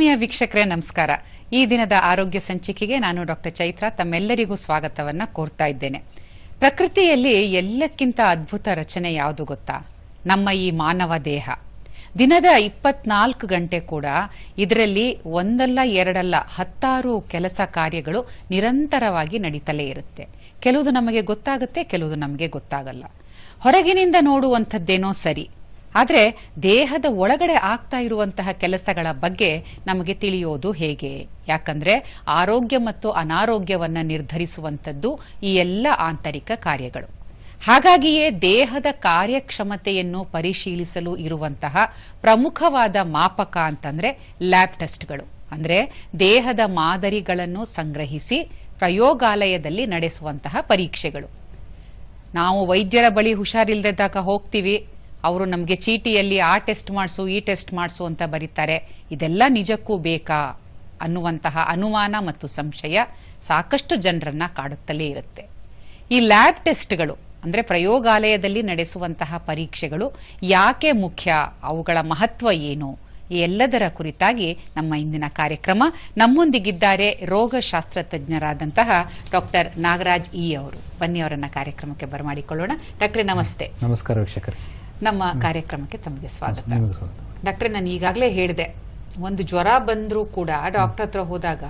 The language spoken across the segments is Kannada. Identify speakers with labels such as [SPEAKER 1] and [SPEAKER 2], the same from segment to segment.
[SPEAKER 1] ಆತ್ಮೀಯ ವೀಕ್ಷಕರೇ, ನಮಸ್ಕಾರ. ಈ ದಿನದ ಆರೋಗ್ಯ ಸಂಚಿಕೆಗೆ ನಾನು ಡಾಕ್ಟರ್ ಚೈತ್ರ ತಮ್ಮೆಲ್ಲರಿಗೂ ಸ್ವಾಗತವನ್ನ ಕೋರ್ತಾ ಇದ್ದೇನೆ. ಪ್ರಕೃತಿಯಲ್ಲಿ ಎಲ್ಲಕ್ಕಿಂತ ಅದ್ಭುತ ರಚನೆ ಯಾವುದು ಗೊತ್ತಾ? ನಮ್ಮ ಈ ಮಾನವ ದೇಹ. ದಿನದ ಇಪ್ಪತ್ನಾಲ್ಕು ಗಂಟೆ ಕೂಡ ಇದರಲ್ಲಿ ಒಂದಲ್ಲ, ಎರಡಲ್ಲ, ಹತ್ತಾರು ಕೆಲಸ ಕಾರ್ಯಗಳು ನಿರಂತರವಾಗಿ ನಡೀತಲೇ ಇರುತ್ತೆ. ಕೆಲವುದು ನಮಗೆ ಗೊತ್ತಾಗುತ್ತೆ ಕೆಲವುದು ನಮಗೆ ಗೊತ್ತಾಗಲ್ಲ. ಹೊರಗಿನಿಂದ ನೋಡುವಂಥದ್ದೇನೋ ಸರಿ. ಆದರೆ ದೇಹದ ಒಳಗಡೆ ಆಗ್ತಾ ಇರುವಂತಹ ಕೆಲಸಗಳ ಬಗ್ಗೆ ನಮಗೆ ತಿಳಿಯೋದು ಹೇಗೆ? ಯಾಕಂದ್ರೆ ಆರೋಗ್ಯ ಮತ್ತು ಅನಾರೋಗ್ಯವನ್ನ ನಿರ್ಧರಿಸುವಂಥದ್ದು ಈ ಎಲ್ಲ ಆಂತರಿಕ ಕಾರ್ಯಗಳು. ಹಾಗಾಗಿಯೇ ದೇಹದ ಕಾರ್ಯಕ್ಷಮತೆಯನ್ನು ಪರಿಶೀಲಿಸಲು ಇರುವಂತಹ ಪ್ರಮುಖವಾದ ಮಾಪಕ ಅಂತಂದ್ರೆ ಲ್ಯಾಬ್ ಟೆಸ್ಟ್ಗಳು. ಅಂದ್ರೆ ದೇಹದ ಮಾದರಿಗಳನ್ನು ಸಂಗ್ರಹಿಸಿ ಪ್ರಯೋಗಾಲಯದಲ್ಲಿ ನಡೆಸುವಂತಹ ಪರೀಕ್ಷೆಗಳು. ನಾವು ವೈದ್ಯರ ಬಳಿ ಹುಷಾರಿಲ್ಲದಿದ್ದಾಗ ಹೋಗ್ತೀವಿ. ಅವರು ನಮಗೆ ಚೀಟಿಯಲ್ಲಿ ಆ ಟೆಸ್ಟ್ ಮಾಡಿಸು, ಈ ಟೆಸ್ಟ್ ಮಾಡಿಸು ಅಂತ ಬರೀತಾರೆ. ಇದೆಲ್ಲ ನಿಜಕ್ಕೂ ಬೇಕಾ? ಅನ್ನುವಂತಹ ಅನುಮಾನ ಮತ್ತು ಸಂಶಯ ಸಾಕಷ್ಟು ಜನರನ್ನು ಕಾಡುತ್ತಲೇ ಇರುತ್ತೆ. ಈ ಲ್ಯಾಬ್ ಟೆಸ್ಟ್ಗಳು, ಅಂದರೆ ಪ್ರಯೋಗಾಲಯದಲ್ಲಿ ನಡೆಸುವಂತಹ ಪರೀಕ್ಷೆಗಳು ಯಾಕೆ ಮುಖ್ಯ? ಅವುಗಳ ಮಹತ್ವ ಏನು? ಎಲ್ಲದರ ಕುರಿತಾಗಿ ನಮ್ಮ ಇಂದಿನ ಕಾರ್ಯಕ್ರಮ. ನಮ್ಮೊಂದಿಗಿದ್ದಾರೆ ರೋಗಶಾಸ್ತ್ರ ತಜ್ಞರಾದಂತಹ ಡಾಕ್ಟರ್ ನಾಗರಾಜ್ ಇ ಅವರು. ಬನ್ನಿ ಅವರನ್ನ ಕಾರ್ಯಕ್ರಮಕ್ಕೆ ಬರಮಾಡಿಕೊಳ್ಳೋಣ. ಡಾಕ್ಟರ್, ನಮಸ್ತೆ.
[SPEAKER 2] ನಮಸ್ಕಾರ ವೀಕ್ಷಕರೇ.
[SPEAKER 1] ನಮ್ಮ ಕಾರ್ಯಕ್ರಮಕ್ಕೆ ತಮಗೆ ಸ್ವಾಗತ. ಡಾಕ್ಟರ್ ನಾನು ಈಗಾಗಲೇ ಹೇಳಿದೆ ಒಂದು ಜ್ವರ ಬಂದರೂ ಕೂಡ ಡಾಕ್ಟರ್ ಹತ್ರ ಹೋದಾಗ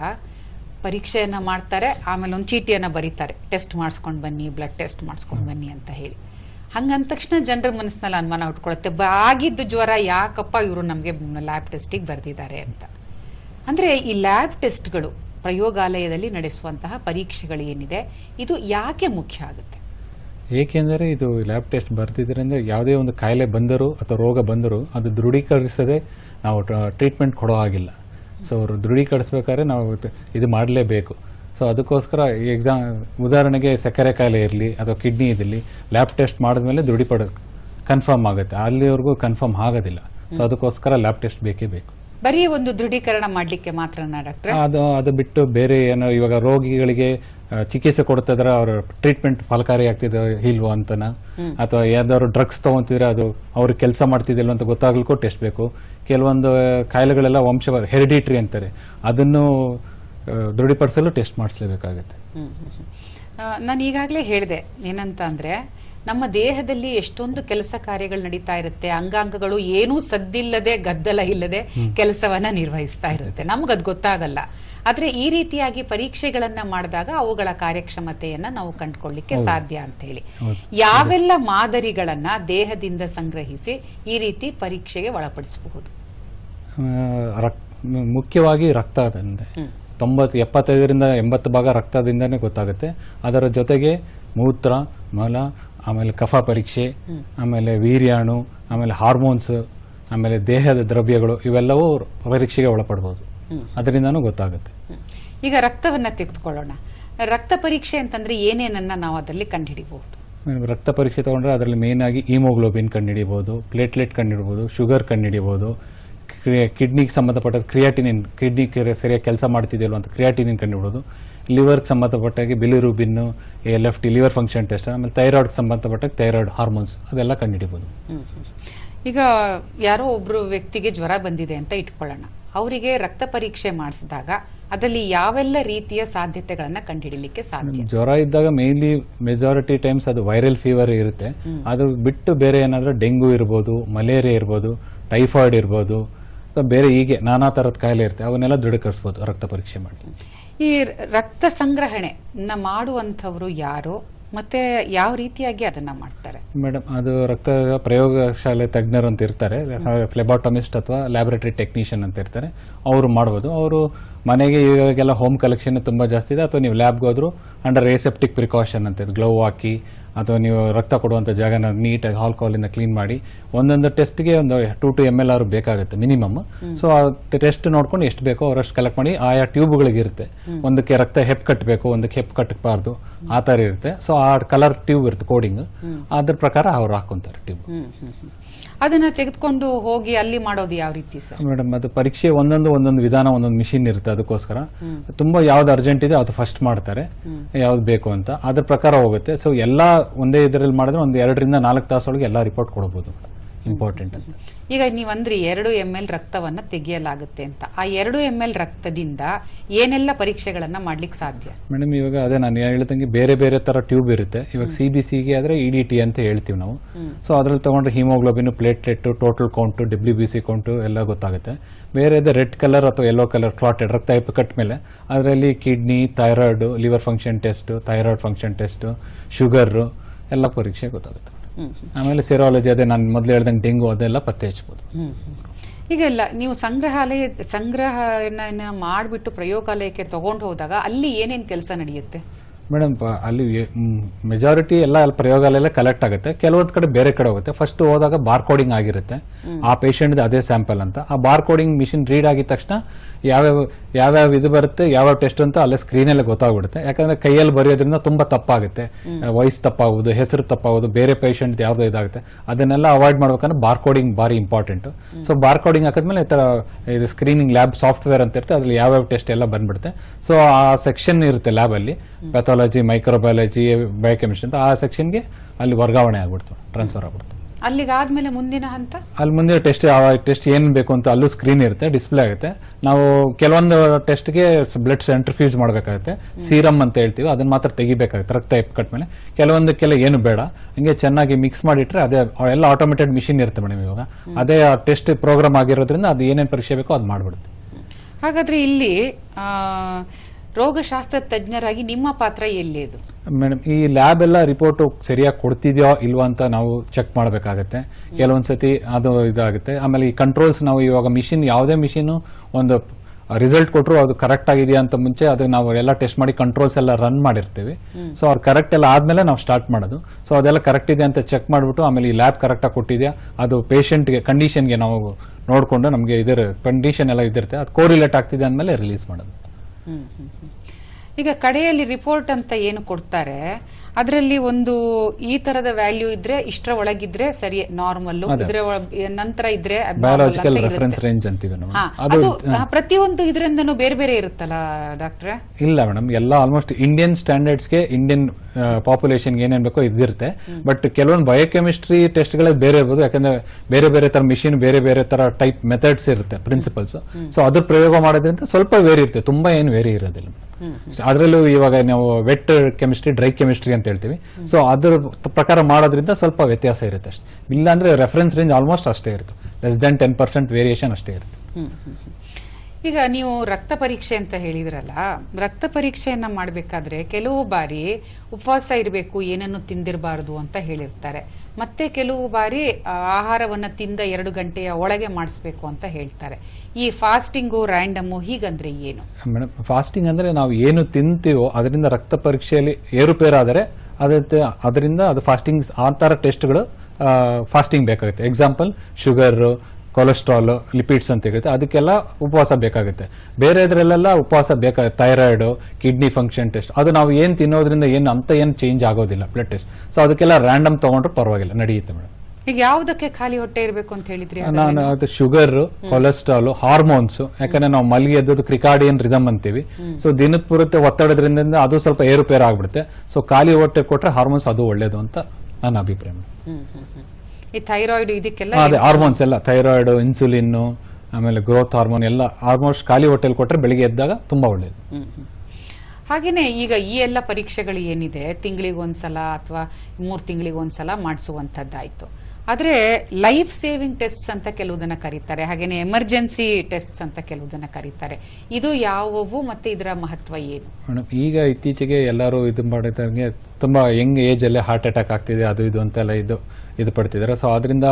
[SPEAKER 1] ಪರೀಕ್ಷೆಯನ್ನ ಮಾಡ್ತಾರೆ ಆಮೇಲೆ ಒಂದು ಚೀಟಿಯನ್ನ ಬರೀತಾರೆ. ಟೆಸ್ಟ್ ಮಾಡಿಸ್ಕೊಂಡು ಬನ್ನಿ ಬ್ಲಡ್ ಟೆಸ್ಟ್ ಮಾಡಿಸ್ಕೊಂಡು ಬನ್ನಿ ಅಂತ ಹೇಳಿ. ಹಂಗಂದ ತಕ್ಷಣ ಜನರ ಮನಸ್ಸಿನಲ್ಲಿ ಅನುಮಾನ ಹುಟ್ಕೊಳುತ್ತೆ. ಆಗಿದ್ದು ಜ್ವರ ಯಾಕಪ್ಪ ಇವರು ನಮಗೆ ಲ್ಯಾಬ್ ಟೆಸ್ಟಿಗೆ ಬರೆದಿದ್ದಾರೆ ಅಂತ. ಅಂದರೆ ಈ ಲ್ಯಾಬ್ ಟೆಸ್ಟ್ಗಳು ಪ್ರಯೋಗಾಲಯದಲ್ಲಿ ನಡೆಸುವಂತಹ ಪರೀಕ್ಷೆಗಳು ಏನಿದೆ ಇದು ಯಾಕೆ ಮುಖ್ಯ ಆಗುತ್ತೆ?
[SPEAKER 2] ಏಕೆಂದರೆ ಇದು ಲ್ಯಾಬ್ ಟೆಸ್ಟ್ ಬರ್ತಿದ್ರಿಂದ ಯಾವುದೇ ಒಂದು ಕಾಯಿಲೆ ಬಂದರೂ ಅಥವಾ ರೋಗ ಬಂದರೂ ಅದು ದೃಢೀಕರಿಸದೆ ನಾವು ಟ್ರೀಟ್ಮೆಂಟ್ ಕೊಡೋ ಹಾಗಿಲ್ಲ. ಸೊ ಅವರು ದೃಢೀಕರಿಸ್ಬೇಕಾದ್ರೆ ನಾವು ಇದು- ಇದು ಮಾಡಲೇಬೇಕು. ಸೊ ಅದಕ್ಕೋಸ್ಕರ ಈ ಎಕ್ಸಾಮ್ ಉದಾಹರಣೆಗೆ ಸಕ್ಕರೆ ಕಾಯಿಲೆ ಇರಲಿ ಅಥವಾ ಕಿಡ್ನಿ ಇರಲಿ ಲ್ಯಾಬ್ ಟೆಸ್ಟ್ ಮಾಡಿದ್ಮೇಲೆ ದೃಢೀಪಡ ಕನ್ಫರ್ಮ್ ಆಗುತ್ತೆ. ಅಲ್ಲಿವರೆಗೂ ಕನ್ಫರ್ಮ್ ಆಗೋದಿಲ್ಲ. ಸೊ ಅದಕ್ಕೋಸ್ಕರ ಲ್ಯಾಬ್ ಟೆಸ್ಟ್ ಬೇಕೇ ಬೇಕು.
[SPEAKER 1] ಬರೀ ಒಂದು ದೃಢೀಕರಣ ಮಾಡ್ಲಿಕ್ಕೆ ಮಾತ್ರನಾ ಡಾಕ್ಟರ್?
[SPEAKER 2] ಅದು ಅದು ಬಿಟ್ಟು ಬೇರೆ ಏನೋ ಇವಾಗ ರೋಗಿಗಳಿಗೆ ಚಿಕಿತ್ಸೆ ಕೊಡ್ತಿದ್ರೆ ಅವ್ರ ಟ್ರೀಟ್ಮೆಂಟ್ ಫಲಕಾರಿ ಆಗ್ತಿದೆ ಇಲ್ವೋ ಅಂತನ? ಅಥವಾ ಯಾವ್ದಾದ್ರು ಡ್ರಗ್ಸ್ ತಗೊಂತಿದ್ರೆ ಅದು ಅವ್ರಿಗೆ ಕೆಲಸ ಮಾಡ್ತಿದ್ದಿಲ್ಲ ಅಂತ ಗೊತ್ತಾಗ್ಲಿಕ್ಕೂ ಟೆಸ್ಟ್ ಬೇಕು? ಕೆಲವೊಂದು ಕಾಯಿಲೆಗಳೆಲ್ಲ ವಂಶ ಹೆರಿಡಿಟ್ರಿ ಅಂತಾರೆ. ಅದನ್ನು ದೃಢಪಡಿಸಲು ಟೆಸ್ಟ್ ಮಾಡಿಸ್ಲೇಬೇಕಾಗುತ್ತೆ.
[SPEAKER 1] ನಾನು ಈಗಾಗಲೇ ಹೇಳಿದೆ ಏನಂತ ಅಂದ್ರೆ ನಮ್ಮ ದೇಹದಲ್ಲಿ ಎಷ್ಟೊಂದು ಕೆಲಸ ಕಾರ್ಯಗಳು ನಡೀತಾ ಇರುತ್ತೆ ಅಂಗಾಂಗಗಳು ಏನೂ ಸದ್ದಿಲ್ಲದೆ ಗದ್ದಲ ಇಲ್ಲದೆ ಕೆಲಸವನ್ನ ನಿರ್ವಹಿಸ್ತಾ ಇರುತ್ತೆ. ನಮ್ಗದ್ ಗೊತ್ತಾಗಲ್ಲ. ಆದ್ರೆ ಈ ರೀತಿಯಾಗಿ ಪರೀಕ್ಷೆಗಳನ್ನ ಮಾಡಿದಾಗ ಅವುಗಳ ಕಾರ್ಯಕ್ಷಮತೆಯನ್ನ ನಾವು ಕಂಡುಕೊಳ್ಳಿಕ್ಕೆ ಸಾಧ್ಯ ಅಂತ ಹೇಳಿ ಯಾವೆಲ್ಲ ಮಾದರಿಗಳನ್ನ ದೇಹದಿಂದ ಸಂಗ್ರಹಿಸಿ ಈ ರೀತಿ ಪರೀಕ್ಷೆಗೆ ಒಳಪಡಿಸಬಹುದು?
[SPEAKER 2] ಮುಖ್ಯವಾಗಿ ರಕ್ತ ಮುಖ್ಯವಾಗಿ ರಕ್ತದಿಂದ. ತೊಂಬತ್ತು ಎಪ್ಪತ್ತೈದರಿಂದ ಎಂಬತ್ತು ಭಾಗ ರಕ್ತದಿಂದನೇ ಗೊತ್ತಾಗುತ್ತೆ. ಅದರ ಜೊತೆಗೆ ಮೂತ್ರ ಮಲ ಆಮೇಲೆ ಕಫ ಪರೀಕ್ಷೆ ಆಮೇಲೆ ವೀರ್ಯಾಣು ಆಮೇಲೆ ಹಾರ್ಮೋನ್ಸ್ ಆಮೇಲೆ ದೇಹದ ದ್ರವ್ಯಗಳು ಇವೆಲ್ಲವೂ ಪರೀಕ್ಷೆಗೆ ಒಳಪಡ್ಬೋದು. ಅದರಿಂದನೂ ಗೊತ್ತಾಗುತ್ತೆ.
[SPEAKER 1] ಈಗ ರಕ್ತವನ್ನ ತೆಗೆದುಕೊಳ್ಳೋಣ. ರಕ್ತ ಪರೀಕ್ಷೆ ಅಂತಂದ್ರೆ ಏನೇನನ್ನ ನಾವು ಅದರಲ್ಲಿ ಕಂಡುಹಿಡಿಬಹುದು?
[SPEAKER 2] ರಕ್ತ ಪರೀಕ್ಷೆ ತಗೊಂಡ್ರೆ ಅದರಲ್ಲಿ ಮೇನ್ ಆಗಿ ಹಿಮೋಗ್ಲೋಬಿನ್ ಕಂಡುಹಿಡಿಬೋದು ಪ್ಲೇಟ್ಲೆಟ್ ಕಂಡುಹಿಡಬಹುದು ಶುಗರ್ ಕಂಡುಹಿಡಿಬೋದು ಕಿಡ್ನಿಗೆ ಸಂಬಂಧಪಟ್ಟ ಕ್ರಿಯಾಟಿನಿನ್ ಕಿಡ್ನಿ ಸರಿಯಾಗಿ ಕೆಲಸ ಮಾಡ್ತಿದೆಯಲ್ವ ಅಂತ ಕ್ರಿಯಾಟಿನಿನ್ ಕಂಡುಹಿಡಿಬೋದು ಲಿವರ್ಗೆ ಸಂಬಂಧಪಟ್ಟಾಗೆ bilirubin L F T liver function test ಆಮೇಲೆ ಥೈರಾಯ್ಡ್ಗೆ ಸಂಬಂಧಪಟ್ಟಾಗಿ ಥೈರಾಯ್ಡ್ ಹಾರ್ಮೋನ್ಸ್ ಅದೆಲ್ಲ ಕಂಡುಹಿಡಿಬೋದು.
[SPEAKER 1] ಈಗ ಯಾರೋ ಒಬ್ಬರು ವ್ಯಕ್ತಿಗೆ ಜ್ವರ ಬಂದಿದೆ ಅಂತ ಇಟ್ಕೊಳ್ಳೋಣ. ಅವರಿಗೆ ರಕ್ತ ಪರೀಕ್ಷೆ ಮಾಡಿಸಿದಾಗ ಅದರಲ್ಲಿ ಯಾವೆಲ್ಲ ರೀತಿಯ ಸಾಧ್ಯತೆಗಳನ್ನು ಕಂಡುಹಿಡಲಿಕ್ಕೆ ಸಾಧ್ಯ?
[SPEAKER 2] ಜ್ವರ ಇದ್ದಾಗ ಮೇನ್ಲಿ ಮೆಜಾರಿಟಿ ಟೈಮ್ಸ್ ಅದು ವೈರಲ್ ಫೀವರ್ ಇರುತ್ತೆ. ಅದು ಬಿಟ್ಟು ಬೇರೆ ಏನಾದರೂ ಡೆಂಗು ಇರ್ಬೋದು ಮಲೇರಿಯಾ ಇರ್ಬೋದು ಟೈಫಾಯ್ಡ್ ಇರ್ಬೋದು ಬೇರೆ ಹೀಗೆ ನಾನಾ ಥರದ ಕಾಯಿಲೆ ಇರುತ್ತೆ ಅವನ್ನೆಲ್ಲ ದೃಢೀಕರಿಸ್ಬೋದು ರಕ್ತ ಪರೀಕ್ಷೆ ಮಾಡಿ.
[SPEAKER 1] ಈ ರಕ್ತ ಸಂಗ್ರಹಣೆ ಮಾಡುವಂಥವ್ರು ಯಾರು? ಮತ್ತೆ ಯಾವ ರೀತಿಯಾಗಿ ಅದನ್ನ ಮಾಡ್ತಾರೆ?
[SPEAKER 2] ಮೇಡಮ್ ಅದು ರಕ್ತ ಪ್ರಯೋಗಶಾಲೆ ತಜ್ಞರು ಅಂತ ಇರ್ತಾರೆ. ಫ್ಲೆಬಾಟಮಿಸ್ಟ್ ಅಥವಾ ಲ್ಯಾಬೊರೇಟರಿ ಟೆಕ್ನಿಷಿಯನ್ ಅಂತ ಇರ್ತಾರೆ. ಅವರು ಮಾಡ್ಬೋದು. ಅವರು ಮನೆಗೆ ಇವಾಗೆಲ್ಲ ಹೋಮ್ ಕಲೆಕ್ಷನ್ ತುಂಬ ಜಾಸ್ತಿ ಇದೆ. ಅಥವಾ ನೀವು ಲ್ಯಾಬ್ಗೆ ಹೋದ್ರು ಅಂಡರ್ ಏಸೆಪ್ಟಿಕ್ ಪ್ರಿಕಾಷನ್ ಅಂತ ಗ್ಲೌ ಹಾಕಿ ಅಥವಾ ನೀವು ರಕ್ತ ಕೊಡುವಂಥ ಜಾಗನ ನೀಟಾಗಿ ಆಲ್ಕೋಹಾಲಿಂದ ಕ್ಲೀನ್ ಮಾಡಿ ಒಂದೊಂದು ಟೆಸ್ಟ್ಗೆ ಒಂದು ಟೂ ಟು ಎಂ ಎಲ್ ಆರು ಬೇಕಾಗುತ್ತೆ ಮಿನಿಮಮ್ ಸೊ ಆ ಟೆಸ್ಟ್ ನೋಡ್ಕೊಂಡು ಎಷ್ಟು ಬೇಕೋ ಅವರಷ್ಟು ಕಲೆಕ್ಟ್ ಮಾಡಿ ಆಯಾ ಟ್ಯೂಬ್ಗಳಿಗಿರುತ್ತೆ ಒಂದಕ್ಕೆ ರಕ್ತ ಹೆಪ್ ಕಟ್ಟಬೇಕು ಒಂದಕ್ಕೆ ಹೆಪ್ ಕಟ್ಟಬಾರ್ದು ಆ ಥರ ಇರುತ್ತೆ. ಸೊ ಆ ಕಲರ್ ಟ್ಯೂಬ್ ಇರುತ್ತೆ ಕೋಡಿಂಗ್ ಅದ್ರ ಪ್ರಕಾರ ಅವ್ರು ಹಾಕೊಂತಾರೆ ಟ್ಯೂಬ್
[SPEAKER 1] ಅದನ್ನ ತೆಗೆದುಕೊಂಡು ಹೋಗಿ ಅಲ್ಲಿ ಮಾಡೋದು ಯಾವ ರೀತಿ ಸರ್?
[SPEAKER 2] ಮೇಡಮ್ ಅದು ಪರೀಕ್ಷೆ ಒಂದೊಂದು ಒಂದೊಂದು ವಿಧಾನ ಒಂದೊಂದು ಮಿಷಿನ್ ಇರುತ್ತೆ ಅದಕ್ಕೋಸ್ಕರ. ತುಂಬಾ ಯಾವ್ದು ಅರ್ಜೆಂಟ್ ಇದೆ ಅದು ಫಸ್ಟ್ ಮಾಡ್ತಾರೆ. ಯಾವ್ದು ಬೇಕು ಅಂತ. ಅದ್ರ ಪ್ರಕಾರ ಹೋಗುತ್ತೆ. ಸೊ ಎಲ್ಲಾ ಒಂದೇ ಇದರಲ್ಲಿ ಮಾಡಿದ್ರೆ ಒಂದು ಎರಡರಿಂದ ನಾಲ್ಕು ತಾಸೊಳಗೆ ಎಲ್ಲ ರಿಪೋರ್ಟ್ ಕೊಡ್ಬೋದು. ಇಂಪಾರ್ಟೆಂಟ್ ಅಂತ
[SPEAKER 1] ಈಗ ನೀವು ಅಂದ್ರೆ ಎರಡು ಎಂ ಎಲ್ ರಕ್ತವನ್ನ ತೆಗೆಯಲಾಗುತ್ತೆ ಅಂತ. ಆ ಎರಡು ಎಂ ಎಲ್ ರಕ್ತದಿಂದ ಏನೆಲ್ಲ ಪರೀಕ್ಷೆಗಳನ್ನ ಮಾಡ್ಲಿಕ್ಕೆ ಸಾಧ್ಯ?
[SPEAKER 2] ಮೇಡಮ್ ಇವಾಗ ಅದೇ ನಾನು ಹೇಳ್ದಂಗೆ ಬೇರೆ ಬೇರೆ ತರ ಟ್ಯೂಬ್ ಇರುತ್ತೆ. ಇವಾಗ ಸಿ ಬಿ ಸಿಗೆ ಆದ್ರೆ ಇ ಡಿ ಟಿ ಅಂತ ಹೇಳ್ತೀವಿ ನಾವು. ಸೊ ಅದ್ರಲ್ಲಿ ತಗೊಂಡ್ರೆ haemoglobin platelet total count W B C count ಎಲ್ಲ ಗೊತ್ತಾಗುತ್ತೆ. ಬೇರೆ ರೆಡ್ ಕಲರ್ ಅಥವಾ ಯೆಲ್ಲೋ ಕಲರ್ ಕ್ಲಾಟೆಡ್ ರಕ್ತ ಟೈಪ್ ಕಟ್ ಮೇಲೆ. ಅದರಲ್ಲಿ kidney thyroid liver function test thyroid function test sugar ಎಲ್ಲ ಪರೀಕ್ಷೆ ಗೊತ್ತಾಗುತ್ತೆ. ಆಮೇಲೆ ಸೆರಾಲಜಿ ಅದೇ ನಾನು ಮೊದಲು ಹೇಳ್ದಂಗೆ ಡೆಂಗು ಅದೆಲ್ಲ ಪತ್ತೆ ಹಚ್ಬೋದು.
[SPEAKER 1] ಈಗ ಇಲ್ಲ ನೀವು ಸಂಗ್ರಹಾಲಯ ಸಂಗ್ರಹ ಮಾಡಿಬಿಟ್ಟು ಪ್ರಯೋಗಾಲಯಕ್ಕೆ ತಗೊಂಡು ಹೋದಾಗ ಅಲ್ಲಿ ಏನೇನು ಕೆಲಸ ನಡೆಯುತ್ತೆ?
[SPEAKER 2] ಮೇಡಮ್ ಅಲ್ಲಿ ಮೆಜಾರಿಟಿ ಎಲ್ಲ ಅಲ್ಲಿ ಪ್ರಯೋಗಾಲಯ ಕಲೆಕ್ಟ್ ಆಗುತ್ತೆ. ಕೆಲವೊಂದು ಕಡೆ ಬೇರೆ ಕಡೆ ಹೋಗುತ್ತೆ. ಫಸ್ಟ್ ಹೋದಾಗ ಬಾರ್ಕೋಡಿಂಗ್ ಆಗಿರುತ್ತೆ. ಆ ಪೇಷಂಟ್ ಅದೇ ಸ್ಯಾಂಪಲ್ ಅಂತ. ಆ ಬಾರ್ ಕೋಡಿಂಗ್ ಮಿಷಿನ್ ರೀಡ್ ಆಗಿದ ತಕ್ಷಣ ಯಾವ್ಯಾವ ಯಾವ್ಯಾವ ಇದು ಬರುತ್ತೆ ಯಾವ್ಯಾವ ಟೆಸ್ಟ್ ಅಂತ ಅಲ್ಲೇ ಅಲ್ಲಿ ಗೊತ್ತಾಗ್ಬಿಡುತ್ತೆ. ಯಾಕಂದ್ರೆ ಕೈಯಲ್ಲಿ ಬರೆಯೋದ್ರಿಂದ ತುಂಬಾ ತಪ್ಪಾಗುತ್ತೆ. ವಯಸ್ ತಪ್ಪಾಗುವುದು ಹೆಸರು ತಪ್ಪಾಗುವುದು ಬೇರೆ ಪೇಷಂಟ್ ಯಾವ್ದೋ ಇದಾಗುತ್ತೆ. ಅದನ್ನೆಲ್ಲ ಅವಾಯ್ಡ್ ಮಾಡ್ಬೇಕಂದ್ರೆ ಬಾರ್ ಕೋಡಿಂಗ್ ಬಾರಿ ಇಂಪಾರ್ಟೆಂಟ್ ಸೊ ಬಾರ್ ಕೋಡಿಂಗ್ ಹಾಕಿದ್ಮೇಲೆ ಈ ತರ ಇದು ಸ್ಕ್ರೀನಿಂಗ್ ಲ್ಯಾಬ್ ಸಾಫ್ಟ್ವೇರ್ ಅಂತ ಇರುತ್ತೆ ಅದ್ರಲ್ಲಿ ಯಾವ್ಯಾವ ಟೆಸ್ಟ್ ಎಲ್ಲ ಬಂದ್ಬಿಡುತ್ತೆ. ಸೊ ಆ ಸೆಕ್ಷನ್ ಇರುತ್ತೆ ಲ್ಯಾಬ್ ಅಲ್ಲಿ. ಪ್ಯಾಥಾಲಜಿ ಮೈಕ್ರೋಬಯಾಲಜಿ ಬಯೋಕೆಮಿಸ್ಟ್ರಿ ಅಂತ ಆ ಸೆಕ್ಷನ್ಗೆ ಅಲ್ಲಿ ವರ್ಗಾವಣೆ ಆಗ್ಬಿಡ್ತು ಟ್ರಾನ್ಸ್ಫರ್ ಆಗ್ಬಿಡ್ತು.
[SPEAKER 1] ಅಲ್ಲಿಗಾದ್ಮೇಲೆ ಮುಂದಿನ ಹಂತ?
[SPEAKER 2] ಅಲ್ಲಿ ಮುಂದೆ ಟೆಸ್ಟ್ ಟೆಸ್ಟ್ ಏನ್ ಬೇಕು ಅಂತ ಅಲ್ಲೂ ಸ್ಕ್ರೀನ್ ಇರುತ್ತೆ ಡಿಸ್ಪ್ಲೇ ಆಗುತ್ತೆ. ನಾವು ಕೆಲವೊಂದು ಟೆಸ್ಟ್ಗೆ ಬ್ಲಡ್ ಸೆಂಟ್ರಿಫ್ಯೂಸ್ ಮಾಡಬೇಕಾಗುತ್ತೆ. ಸೀರಮ್ ಅಂತ ಹೇಳ್ತೀವಿ ಅದನ್ನ ಮಾತ್ರ ತೆಗಿಬೇಕಾಗುತ್ತೆ ರಕ್ತ ಕಟ್ ಮೇಲೆ. ಕೆಲವೊಂದಕ್ಕೆಲ್ಲ ಏನು ಬೇಡ. ಹಂಗೆ ಚೆನ್ನಾಗಿ ಮಿಕ್ಸ್ ಮಾಡಿಟ್ರೆ ಅದೇ ಎಲ್ಲ ಆಟೋಮೇಟೆಡ್ ಮಿಷಿನ್ ಇರುತ್ತೆ ಮೇಡಮ್ ಇವಾಗ. ಅದೇ ಟೆಸ್ಟ್ ಪ್ರೋಗ್ರಾಮ್ ಆಗಿರೋದ್ರಿಂದ ಅದು ಏನೇನು ಪರೀಕ್ಷೆ ಬೇಕೋ ಅದು ಮಾಡಿಬಿಡುತ್ತೆ.
[SPEAKER 1] ಹಾಗಾದ್ರೆ ಇಲ್ಲಿ ಆ, ರೋಗಶಾಸ್ತ್ರ ತಜ್ಞರಾಗಿ ನಿಮ್ಮ ಪಾತ್ರ ಎಲ್ಲಿದು?
[SPEAKER 2] ಮೇಡಮ್ ಈ ಲ್ಯಾಬ್ ಎಲ್ಲ ರಿಪೋರ್ಟ್ ಸರಿಯಾಗಿ ಕೊಡ್ತಿದ್ಯೋ ಇಲ್ವಾ ಅಂತ ನಾವು ಚೆಕ್ ಮಾಡಬೇಕಾಗತ್ತೆ. ಕೆಲವೊಂದ್ಸತಿ ಅದು ಇದಾಗುತ್ತೆ. ಆಮೇಲೆ ಈ ಕಂಟ್ರೋಲ್ಸ್ ನಾವು ಇವಾಗ ಮಿಷಿನ್ ಯಾವುದೇ ಮಿಷಿನ್ ಒಂದು ರಿಸಲ್ಟ್ ಕೊಟ್ಟರು ಅದು ಕರೆಕ್ಟ್ ಆಗಿದೆಯಾ ಅಂತ ಮುಂಚೆ ಅದು ನಾವು ಎಲ್ಲ ಟೆಸ್ಟ್ ಮಾಡಿ ಕಂಟ್ರೋಲ್ಸ್ ಎಲ್ಲ ರನ್ ಮಾಡಿರ್ತೀವಿ. ಸೊ ಅದು ಕರೆಕ್ಟ್ ಎಲ್ಲ ಆದ್ಮೇಲೆ ನಾವು ಸ್ಟಾರ್ಟ್ ಮಾಡೋದು. ಸೊ ಅದೆಲ್ಲ ಕರೆಕ್ಟ್ ಇದೆ ಅಂತ ಚೆಕ್ ಮಾಡಿಬಿಟ್ಟು ಆಮೇಲೆ ಈ ಲ್ಯಾಬ್ ಕರೆಕ್ಟಾಗಿ ಕೊಟ್ಟಿದೆಯಾ ಅದು ಪೇಷಂಟ್ಗೆ ಕಂಡೀಷನ್ಗೆ ನಾವು ನೋಡಿಕೊಂಡು ನಮಗೆ ಇದರ ಕಂಡೀಷನ್ ಎಲ್ಲ ಇದಿರುತ್ತೆ. ಅದು ಕೋರಿಲೇಟ್ ಆಗ್ತಿದೆ ಅಂದಮೇಲೆ ರಿಲೀಸ್ ಮಾಡೋದು.
[SPEAKER 1] ಹ್ಮ್, ಹ್ಮ್, ಹ್ಮ್. ಈಗ ಕಡೆಯಲ್ಲಿ ರಿಪೋರ್ಟ್ ಅಂತ ಏನು ಕೊಡ್ತಾರೆ ಅದರಲ್ಲಿ ಒಂದು ಈ ತರದ ವ್ಯಾಲ್ಯೂ ಇದ್ರೆ ಇಷ್ಟರ ಒಳಗಿದ್ರೆ ಸರಿ ನಾರ್ಮಲ್ ಇದ್ರ ನಂತರ ಇದ್ರೆ ಪ್ರತಿಯೊಂದು ಇದರಿಂದನೂ ಬೇರೆ ಬೇರೆ ಇರುತ್ತಲ್ಲ ಡಾಕ್ಟ್ರೆ
[SPEAKER 2] ಇಲ್ಲ ಮೇಡಮ್ ಎಲ್ಲ ಆಲ್ಮೋಸ್ಟ್ ಇಂಡಿಯನ್ ಸ್ಟ್ಯಾಂಡರ್ಡ್ಸ್ಗೆ ಇಂಡಿಯನ್ ಪಾಪ್ಯುಲೇಷನ್ ಏನೇನ್ ಬೇಕೋ ಇದಿರುತ್ತೆ. ಬಟ್ ಕೆಲವೊಂದು ಬಯೋಕೆಮಿಸ್ಟ್ರಿ ಟೆಸ್ಟ್ ಗಳೇ ಬೇರೆ ಇರ್ಬೋದು ಯಾಕಂದ್ರೆ ಬೇರೆ ಬೇರೆ ತರ ಮಿಷಿನ್ ಬೇರೆ ಬೇರೆ ತರ ಟೈಪ್ ಮೆಥಡ್ಸ್ ಇರುತ್ತೆ ಪ್ರಿನ್ಸಿಪಲ್ಸ್ ಸೊ ಅದ್ರ ಪ್ರಯೋಗ ಮಾಡೋದ್ರಿಂದ ಸ್ವಲ್ಪ ವೇರಿ ಇರುತ್ತೆ ತುಂಬಾ ಏನು ವೇರಿ ಇರೋದಿಲ್ಲ. ಅದರಲ್ಲೂ ಇವಾಗ ನಾವು ವೆಟ್ ಕೆಮಿಸ್ಟ್ರಿ ಡ್ರೈ ಕೆಮಿಸ್ಟ್ರಿ ಅಂತ ಹೇಳ್ತೀವಿ. ಸೊ ಅದ್ರ ಪ್ರಕಾರ ಮಾಡೋದ್ರಿಂದ ಸ್ವಲ್ಪ ವ್ಯತ್ಯಾಸ ಇರುತ್ತೆ ಅಷ್ಟೇ. ಇಲ್ಲಾಂದ್ರೆ ರೆಫರೆನ್ಸ್ ರೇಂಜ್ ಆಲ್ಮೋಸ್ಟ್ ಅಷ್ಟೇ ಇರುತ್ತೆ. Less than ten percent variation ಅಷ್ಟೇ ಇರುತ್ತೆ.
[SPEAKER 1] ಈಗ ನೀವು ರಕ್ತ ಪರೀಕ್ಷೆ ಅಂತ ಹೇಳಿದ್ರಲ್ಲ, ರಕ್ತ ಪರೀಕ್ಷೆಯನ್ನ ಮಾಡಬೇಕಾದ್ರೆ ಕೆಲವು ಬಾರಿ ಉಪವಾಸ ಇರಬೇಕು, ಏನನ್ನು ತಿಂದಿರಬಾರದು ಅಂತ ಹೇಳಿರ್ತಾರೆ. ಮತ್ತೆ ಕೆಲವು ಬಾರಿ ಆಹಾರವನ್ನ ತಿಂದ ಎರಡು ಗಂಟೆಯ ಒಳಗೆ ಮಾಡಿಸ್ಬೇಕು ಅಂತ ಹೇಳ್ತಾರೆ. ಈ ಫಾಸ್ಟಿಂಗು ರ್ಯಾಂಡಮು ಹೀಗಂದ್ರೆ ಏನು?
[SPEAKER 2] ಮೇಡಮ್, ಫಾಸ್ಟಿಂಗ್ ಅಂದ್ರೆ ನಾವು ಏನು ತಿಂತೀವೋ ಅದರಿಂದ ರಕ್ತ ಪರೀಕ್ಷೆಯಲ್ಲಿ ಏರುಪೇರಾದರೆ ಅದಕ್ಕೆ, ಅದರಿಂದ ಅದು ಫಾಸ್ಟಿಂಗ್ ಆ ಥರ ಟೆಸ್ಟ್ಗಳು ಫಾಸ್ಟಿಂಗ್ ಬೇಕಾಗುತ್ತೆ. ಎಕ್ಸಾಂಪಲ್ ಶುಗರ್ ಕೊಲೆಸ್ಟ್ರಾಲ್ ಲಿಪಿಡ್ಸ್ ಅಂತ ಇರುತ್ತೆ. ಅದಕ್ಕೆಲ್ಲ ಉಪವಾಸ ಬೇಕಾಗುತ್ತೆ. ಬೇರೆ ಇದರಲ್ಲೆಲ್ಲ ಉಪವಾಸ ಬೇಕಾಗುತ್ತೆ ಥೈರಾಯ್ಡ್ ಕಿಡ್ನಿ ಫಂಕ್ಷನ್ ಟೆಸ್ಟ್ ಅದು ನಾವು ಏನು ತಿನ್ನೋದ್ರಿಂದ ಏನು ಅಂತ ಏನು ಚೇಂಜ್ ಆಗೋದಿಲ್ಲ ಬ್ಲಡ್ ಟೆಸ್ಟ್ ಸೊ ಅದಕ್ಕೆಲ್ಲ ರ್ಯಾಂಡಮ್ ತಗೊಂಡ್ರೆ ಪರವಾಗಿಲ್ಲ. ನಡೆಯುತ್ತೆ ಮೇಡಮ್.
[SPEAKER 1] ಈಗ ಯಾವುದಕ್ಕೆ ಖಾಲಿ ಹೊಟ್ಟೆ ಇರಬೇಕು ಅಂತ ಹೇಳಿದ್ರಿ
[SPEAKER 2] ನಾನು ಅದು ಶುಗರ್ ಕೊಲೆಸ್ಟ್ರಾಲ್ ಹಾರ್ಮೋನ್ಸ್ ಯಾಕಂದ್ರೆ ನಾವು ಮಲ್ಗಿ ಎದ್ದು ಕ್ರಿಕಾಡಿಯನ್ ರಿದಮ್ ಅಂತೀವಿ. ಸೊ ದಿನದ ಪೂರ್ತಿ ಒತ್ತಡದ್ರಿಂದ ಅದು ಸ್ವಲ್ಪ ಏರುಪೇರು ಆಗ್ಬಿಡುತ್ತೆ ಸೊ ಖಾಲಿ ಹೊಟ್ಟೆ ಕೊಟ್ಟರೆ ಹಾರ್ಮೋನ್ಸ್ ಅದು ಒಳ್ಳೇದು ಅಂತ ನನ್ನ ಅಭಿಪ್ರಾಯ.
[SPEAKER 1] ಈ ಥೈರಾಯ್ಡ್ ಇದಕ್ಕೆಲ್ಲ
[SPEAKER 2] ಅದೇ ಹಾರ್ಮೋನ್ಸ್ ಎಲ್ಲ ಥೈರಾಯ್ಡ್ ಇನ್ಸುಲಿನ್ ಆಮೇಲೆ ಗ್ರೋತ್ ಹಾರ್ಮೋನ್ ಎಲ್ಲ ಆಲ್ಮೋಸ್ಟ್ ಖಾಲಿ ಹೊಟ್ಟೆಲಿ ಕೊಟ್ಟರೆ ಬೆಳಿಗ್ಗೆ ಎದ್ದಾಗ ತುಂಬಾ ಒಳ್ಳೇದು.
[SPEAKER 1] ಹಾಗೇನೆ ಈಗ ಈ ಎಲ್ಲ ಪರೀಕ್ಷೆಗಳು ಏನಿದೆ? ತಿಂಗಳಿಗೊಂದ್ಸಲ ಅಥವಾ ಮೂರು ತಿಂಗಳಿಗೊಂದ್ಸಲ ಮಾಡಿಸುವಂಥದ್ದಾಯಿತು. ಆದರೆ ಲೈಫ್ ಸೇವಿಂಗ್ ಟೆಸ್ಟ್ಸ್ ಅಂತ ಕೆಲವುದನ್ನ ಕರೀತಾರೆ. ಹಾಗೇನೆ ಎಮರ್ಜೆನ್ಸಿ ಟೆಸ್ಟ್ಸ್ ಅಂತ ಕೆಲವುದನ್ನ ಕರೀತಾರೆ. ಇದು ಯಾವುವು ಮತ್ತೆ ಇದರ ಮಹತ್ವ ಏನು?
[SPEAKER 2] ಮೇಡಮ್ ಈಗ ಇತ್ತೀಚೆಗೆ ಎಲ್ಲರೂ ಇದು ಮಾಡಿದಂಗೆ ತುಂಬಾ ಯಂಗ್ ಏಜ್ ಅಲ್ಲೇ ಹಾರ್ಟ್ ಅಟ್ಯಾಕ್ ಆಗ್ತಿದೆ ಅದು ಇದು ಅಂತೆಲ್ಲ ಇದು. ಇದು ಪಡ್ತಿದ್ದಾರೆ ಸೊ ಅದರಿಂದ